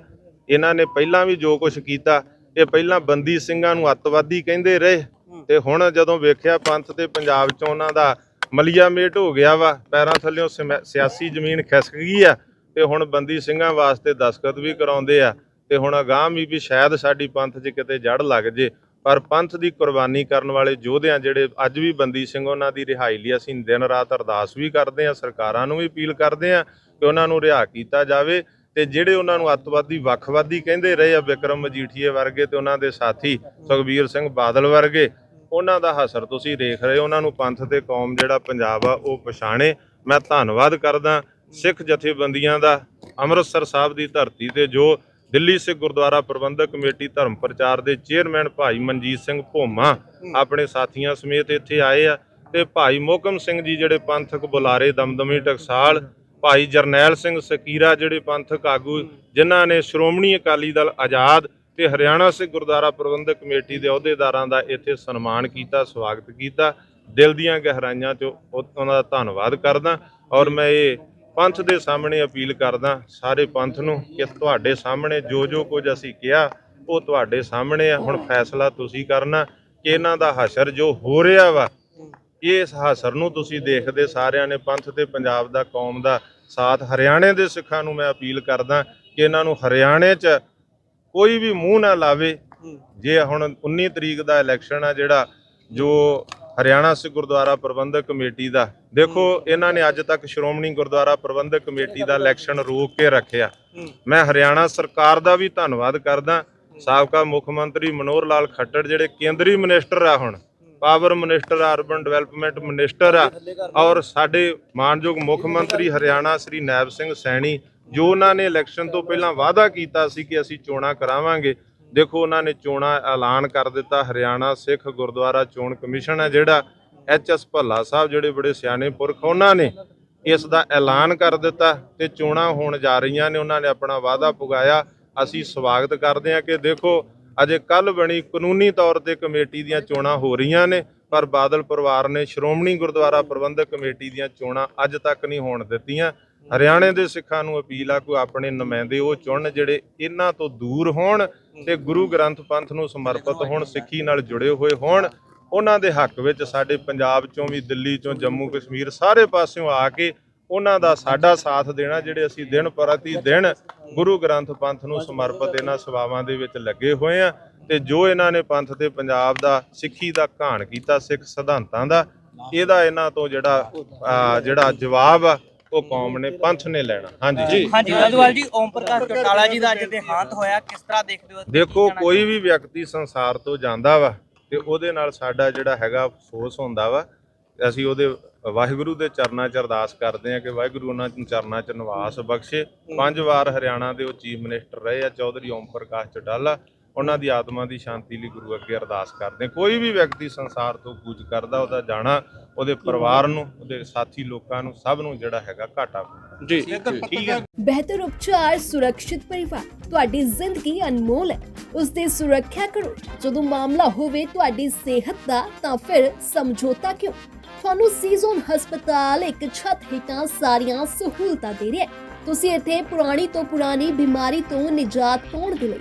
ਇਹਨਾਂ ਨੇ ਪਹਿਲਾਂ ਵੀ ਜੋ ਕੁਝ ਕੀਤਾ ਇਹ ਪਹਿਲਾਂ ਬੰਦੀ ਸਿੰਘਾਂ ਨੂੰ ਅੱਤਵਾਦੀ ਕਹਿੰਦੇ ਰਹੇ ਤੇ ਹੁਣ ਜਦੋਂ ਵੇਖਿਆ ਪੰਥ ਤੇ ਪੰਜਾਬ 'ਚ ਉਹਨਾਂ ਦਾ ਮਲੀਆ ਮੇਟ ਹੋ ਗਿਆ ਵਾ ਪੈਰਾਂ ਥੱਲੇੋਂ ਸਿਆਸੀ ਜ਼ਮੀਨ ਖਿਸਕ ਗਈ ਆ ਤੇ ਹੁਣ ਬੰਦੀ ਸਿੰਘਾਂ ਵਾਸਤੇ ਦਸਖਤ ਵੀ ਕਰਾਉਂਦੇ ਆ ਤੇ ਹੁਣ ਅਗਾਮ ਵੀ ਸ਼ਾਇਦ ਸਾਡੀ ਪੰਥ 'ਚ ਕਿਤੇ ਜੜ ਲੱਗ ਜੇ। ਪਰ ਪੰਥ ਦੀ ਕੁਰਬਾਨੀ ਕਰਨ ਵਾਲੇ ਯੋਧਿਆਂ ਜਿਹੜੇ ਅੱਜ ਵੀ ਬੰਦੀ ਸਿੰਘ ਉਹਨਾਂ ਦੀ ਰਿਹਾਈ ਲਈ ਅਸੀਂ ਦਿਨ ਰਾਤ ਅਰਦਾਸ ਵੀ ਕਰਦੇ ਆ ਸਰਕਾਰਾਂ ਨੂੰ ਵੀ ਅਪੀਲ ਕਰਦੇ ਆ ਕਿ ਉਹਨਾਂ ਨੂੰ ਰਿਹਾ ਕੀਤਾ ਜਾਵੇ ਤੇ ਜਿਹੜੇ ਉਹਨਾਂ ਨੂੰ ਅੱਤਵਾਦੀ ਵੱਖਵਾਦੀ ਕਹਿੰਦੇ ਰਹੇ ਆ ਵਿਕਰਮ ਮਜੀਠੀਏ ਵਰਗੇ ਤੇ ਉਹਨਾਂ ਦੇ ਸਾਥੀ ਸੁਖਬੀਰ ਸਿੰਘ ਬਾਦਲ ਵਰਗੇ, ਉਹਨਾਂ ਦਾ ਹਸਰ ਤੁਸੀਂ ਦੇਖ ਰਹੇ ਹੋ, ਉਹਨਾਂ ਨੂੰ ਪੰਥ ਤੇ ਕੌਮ ਜਿਹੜਾ ਪੰਜਾਬ ਆ ਉਹ ਪਛਾਣੇ। ਮੈਂ ਧੰਨਵਾਦ ਕਰਦਾ ਸਿੱਖ ਜਥੇਬੰਦੀਆਂ ਦਾ, ਅੰਮ੍ਰਿਤਸਰ ਸਾਹਿਬ ਦੀ ਧਰਤੀ ਤੇ ਜੋ ਦਿੱਲੀ ਸਿੱਖ ਗੁਰਦੁਆਰਾ ਪ੍ਰਬੰਧਕ ਕਮੇਟੀ ਧਰਮ ਪ੍ਰਚਾਰ ਦੇ ਚੇਅਰਮੈਨ ਭਾਈ ਮਨਜੀਤ ਸਿੰਘ ਭੋਮਾ ਆਪਣੇ ਸਾਥੀਆਂ ਸਮੇਤ ਇੱਥੇ ਆਏ ਆ ਤੇ ਭਾਈ ਮੋਕਮ ਸਿੰਘ ਜੀ ਜਿਹੜੇ ਪੰਥਕ ਬੁਲਾਰੇ ਦਮਦਮੀ ਟਕਸਾਲ ਭਾਈ ਜਰਨੈਲ ਸਿੰਘ ਸਕੀਰਾ ਜਿਹੜੇ ਪੰਥਕ ਆਗੂ ਜਿਨ੍ਹਾਂ ਨੇ ਸ਼੍ਰੋਮਣੀ ਅਕਾਲੀ ਦਲ ਆਜ਼ਾਦ ਤੇ ਹਰਿਆਣਾ ਸਿੱਖ ਗੁਰਦੁਆਰਾ ਪ੍ਰਬੰਧਕ ਕਮੇਟੀ ਦੇ ਅਹੁਦੇਦਾਰਾਂ ਦਾ ਇੱਥੇ ਸਨਮਾਨ ਕੀਤਾ ਸਵਾਗਤ ਕੀਤਾ। ਦਿਲ ਦੀਆਂ ਗਹਿਰਾਈਆਂ 'ਚੋਂ ਉਹ- ਉਹਨਾਂ ਦਾ ਧੰਨਵਾਦ ਕਰਦਾ ਔਰ ਮੈਂ ਇਹ ਪੰਥ ਦੇ ਸਾਹਮਣੇ ਅਪੀਲ ਕਰਦਾ ਸਾਰੇ ਪੰਥ ਨੂੰ ਕਿ ਤੁਹਾਡੇ ਸਾਹਮਣੇ ਜੋ ਜੋ ਕੁਝ ਅਸੀਂ ਕਿਹਾ ਉਹ ਤੁਹਾਡੇ ਸਾਹਮਣੇ ਆ। ਹੁਣ ਫੈਸਲਾ ਤੁਸੀਂ ਕਰਨਾ ਕਿ ਇਹਨਾਂ ਦਾ ਹਸ਼ਰ ਜੋ ਹੋ ਰਿਹਾ ਵਾ ਇਸ ਹਸਰ ਨੂੰ ਤੁਸੀਂ ਦੇਖਦੇ ਸਾਰਿਆਂ ਨੇ ਪੰਥ ਤੇ ਪੰਜਾਬ ਦਾ ਕੌਮ ਦਾ ਸਾਥ ਹਰਿਆਣੇ ਦੇ ਸਿੱਖਾਂ ਨੂੰ ਮੈਂ ਅਪੀਲ ਕਰਦਾ ਕਿ ਇਹਨਾਂ ਨੂੰ ਹਰਿਆਣੇ 'ਚ ਕੋਈ ਵੀ ਮੂੰਹ ਨਾ ਲਾਵੇ। ਜੇ ਹੁਣ 19 ਤਰੀਕ ਦਾ ਇਲੈਕਸ਼ਨ ਆ ਜਿਹੜਾ ਜੋ ਹਰਿਆਣਾ ਸਿੱਖ ਗੁਰਦੁਆਰਾ ਪ੍ਰਬੰਧਕ ਕਮੇਟੀ ਦਾ ਦੇਖੋ ਇਹਨਾਂ ਨੇ ਅੱਜ ਤੱਕ ਸ਼੍ਰੋਮਣੀ ਗੁਰਦੁਆਰਾ ਪ੍ਰਬੰਧਕ ਕਮੇਟੀ ਦਾ ਇਲੈਕਸ਼ਨ ਰੋਕ ਕੇ ਰੱਖਿਆ। ਮੈਂ ਹਰਿਆਣਾ ਸਰਕਾਰ ਦਾ ਵੀ ਧੰਨਵਾਦ ਕਰਦਾ। ਸਾਬਕਾ ਮੁੱਖ ਮੰਤਰੀ ਮਨੋਹਰ ਲਾਲ ਖੱਟੜ ਜਿਹੜੇ ਕੇਂਦਰੀ ਮਿਨਿਸਟਰ ਆ ਹੁਣ ਪਾਵਰ ਮਿਨਿਸਟਰ ਆ ਅਰਬਨ ਡਿਵੈਲਪਮੈਂਟ ਮਿਨਿਸਟਰ ਆ, ਔਰ ਸਾਡੇ ਮਾਨਯੋਗ ਮੁੱਖ ਮੰਤਰੀ ਹਰਿਆਣਾ ਸ੍ਰੀ ਨੈਬ ਸਿੰਘ ਸੈਣੀ, ਜੋ ਉਹਨਾਂ ਨੇ ਇਲੈਕਸ਼ਨ ਤੋਂ ਪਹਿਲਾਂ ਵਾਅਦਾ ਕੀਤਾ ਸੀ ਕਿ ਅਸੀਂ ਚੋਣਾਂ ਕਰਾਵਾਂਗੇ, ਦੇਖੋ ਉਹਨਾਂ ਨੇ ਚੋਣਾਂ ਐਲਾਨ ਕਰ ਦਿੱਤਾ, ਹਰਿਆਣਾ ਸਿੱਖ ਗੁਰਦੁਆਰਾ ਚੋਣ ਕਮਿਸ਼ਨ ਹੈ ਜਿਹੜਾ, ਐਚ ਐਸ ਭੱਲਾ ਸਾਹਿਬ ਜਿਹੜੇ ਬੜੇ ਸਿਆਣੇ ਪੁਰਖ, ਉਹਨਾਂ ਨੇ ਇਸ ਦਾ ਐਲਾਨ ਕਰ ਦਿੱਤਾ ਤੇ ਚੋਣਾਂ ਹੋਣ ਜਾ ਰਹੀਆਂ ਨੇ, ਉਹਨਾਂ ਨੇ ਆਪਣਾ ਵਾਅਦਾ ਪੁਗਾਇਆ, ਅਸੀਂ ਸਵਾਗਤ ਕਰਦੇ ਹਾਂ ਕਿ ਦੇਖੋ ਅਜੇ ਕੱਲ ਬਣੀ ਕਾਨੂੰਨੀ ਤੌਰ ਤੇ ਕਮੇਟੀ ਦੀਆਂ ਚੋਣਾਂ ਹੋ ਰਹੀਆਂ ਨੇ, ਪਰ ਬਾਦਲ ਪਰਿਵਾਰ ਨੇ ਸ਼੍ਰੋਮਣੀ ਗੁਰਦੁਆਰਾ ਪ੍ਰਬੰਧਕ ਕਮੇਟੀ ਦੀਆਂ ਚੋਣਾਂ ਅੱਜ ਤੱਕ ਨਹੀਂ ਹੋਣ ਦਿੱਤੀਆਂ। ਹਰਿਆਣੇ ਦੇ ਸਿੱਖਾਂ ਨੂੰ ਅਪੀਲ ਆ, ਕੋਈ ਆਪਣੇ ਨੁਮਾਇੰਦੇ ਉਹ ਚੁਣ ਜਿਹੜੇ ਇਹਨਾਂ ਤੋਂ ਦੂਰ ਹੋਣ ਤੇ ਗੁਰੂ ਗ੍ਰੰਥ ਪੰਥ ਨੂੰ ਸਮਰਪਿਤ ਹੋਣ, ਸਿੱਖੀ ਨਾਲ ਜੁੜੇ ਹੋਏ ਹੋਣ। ਉਹਨਾਂ ਦੇ ਹੱਕ ਵਿੱਚ ਸਾਡੇ ਪੰਜਾਬ ਚੋਂ ਵੀ, ਦਿੱਲੀ ਚੋਂ, ਜੰਮੂ ਕਸ਼ਮੀਰ ਸਾਰੇ ਪਾਸਿਓਂ ਆ ਕੇ ਉਹਨਾਂ ਦਾ ਸਾਡਾ ਸਾਥ ਦੇਣਾ ਜਿਹੜੇ ਅਸੀਂ ਦਿਨ ਪ੍ਰਤੀ ਦਿਨ ਗੁਰੂ ਗ੍ਰੰਥ ਪੰਥ ਨੂੰ ਸਮਰਪਿਤ ਇਹਨਾਂ ਸੇਵਾਵਾਂ ਦੇ ਵਿੱਚ ਲੱਗੇ ਹੋਏ ਆ ਤੇ ਜੋ ਇਹਨਾਂ ਨੇ ਪੰਥ ਤੇ ਪੰਜਾਬ ਦਾ ਸਿੱਖੀ ਦਾ ਘਾਣ ਕੀਤਾ ਸਿੱਖ ਸਿਧਾਂਤਾਂ ਦਾ ਇਹਦਾ ਇਹਨਾਂ ਤੋਂ ਜਿਹੜਾ ਜਿਹੜਾ ਜਵਾਬ ਆ ਉਹ ਕੌਮ ਨੇ ਪੰਥ ਨੇ ਲੈਣਾ। ਹਾਂਜੀ ਜੀ। ਹਾਂਜੀ ਨੰਦਵਾਲ ਜੀ। ਓਮ ਪ੍ਰਕਾਸ਼ ਚੌਟਾਲਾ ਜੀ ਦਾ ਅੱਜ ਦੇਹਾਂਤ ਹੋਇਆ। ਕਿਸ ਤਰ੍ਹਾਂ ਦੇਖਦੇ ਹੋ ਦੇਖੋ ਕੋਈ ਵੀ ਵਿਅਕਤੀ ਸੰਸਾਰ ਤੋਂ ਜਾਂਦਾ ਵਾ ਤੇ ਉਹਦੇ ਨਾਲ ਸਾਡਾ ਜਿਹੜਾ ਹੈਗਾ ਅਫਸੋਸ ਹੁੰਦਾ ਵਾ ਅਸੀਂ ਉਹਦੇ ਵਾਹਿਗੁਰੂ ਦੇ ਚਰਨਾਂ 'ਚ ਅਰਦਾਸ ਕਰਦੇ ਹਾਂ ਕਿ ਵਾਹਿਗੁਰੂ ਉਹਨਾਂ ਨੂੰ ਚਰਨਾਂ 'ਚ ਨਿਵਾਸ ਬਖਸ਼ੇ। ਪੰਜ ਵਾਰ ਹਰਿਆਣਾ ਦੇ ਉਹ ਚੀਫ ਮਿਨਿਸਟਰ ਰਹੇ ਆ, ਚੌਧਰੀ ਓਮ ਪ੍ਰਕਾਸ਼ ਚੌਟਾਲਾ ਉਹਨਾਂ ਦੀ ਆਤਮਾ ਦੀ ਸ਼ਾਂਤੀ ਲਈ ਗੁਰੂ ਅੱਗੇ ਅਰਦਾਸ ਕਰਦੇ ਹਾਂ। ਕੋਈ ਵੀ ਵਿਅਕਤੀ ਸੰਸਾਰ ਤੋਂ ਕੂਚ ਕਰਦਾ ਉਹਦਾ ਜਾਣਾ ਉਹਦੇ ਪਰਿਵਾਰ ਨੂੰ ਉਹਦੇ ਸਾਥੀ ਲੋਕਾਂ ਨੂੰ ਸਭ ਨੂੰ ਜਿਹੜਾ ਹੈਗਾ ਘਾਟਾ ਪੈਂਦਾ। ਜੀ ਠੀਕ ਹੈ। ਬਿਹਤਰ ਉਪਚਾਰ ਸੁਰੱਖਿਅਤ ਪਰਿਵਾਰ। ਤੁਹਾਡੀ ਜ਼ਿੰਦਗੀ ਅਨਮੋਲ ਹੈ। ਉਸ ਦੀ ਸੁਰੱਖਿਆ ਕਰੋ। ਜਦੋਂ ਮਾਮਲਾ ਹੋਵੇ ਤੁਹਾਡੀ ਸਿਹਤ ਦਾ ਤਾਂ ਫਿਰ ਸਮਝੌਤਾ ਕਿਉਂ? ਤੁਹਾਨੂੰ ਸੀਜ਼ਨ ਹਸਪਤਾਲ ਇੱਕ ਛੱਤ ਹੇਠਾਂ ਸਾਰੀਆਂ ਸਹੂਲਤਾਂ ਦੇ ਰਿਹਾ ਹੈ। ਤੁਸੀਂ ਇੱਥੇ ਪੁਰਾਣੀ ਤੋਂ ਪੁਰਾਣੀ ਬਿਮਾਰੀ ਤੋਂ ਨਿਜਾਤ ਪਾਉਣ ਦੇ ਲਈ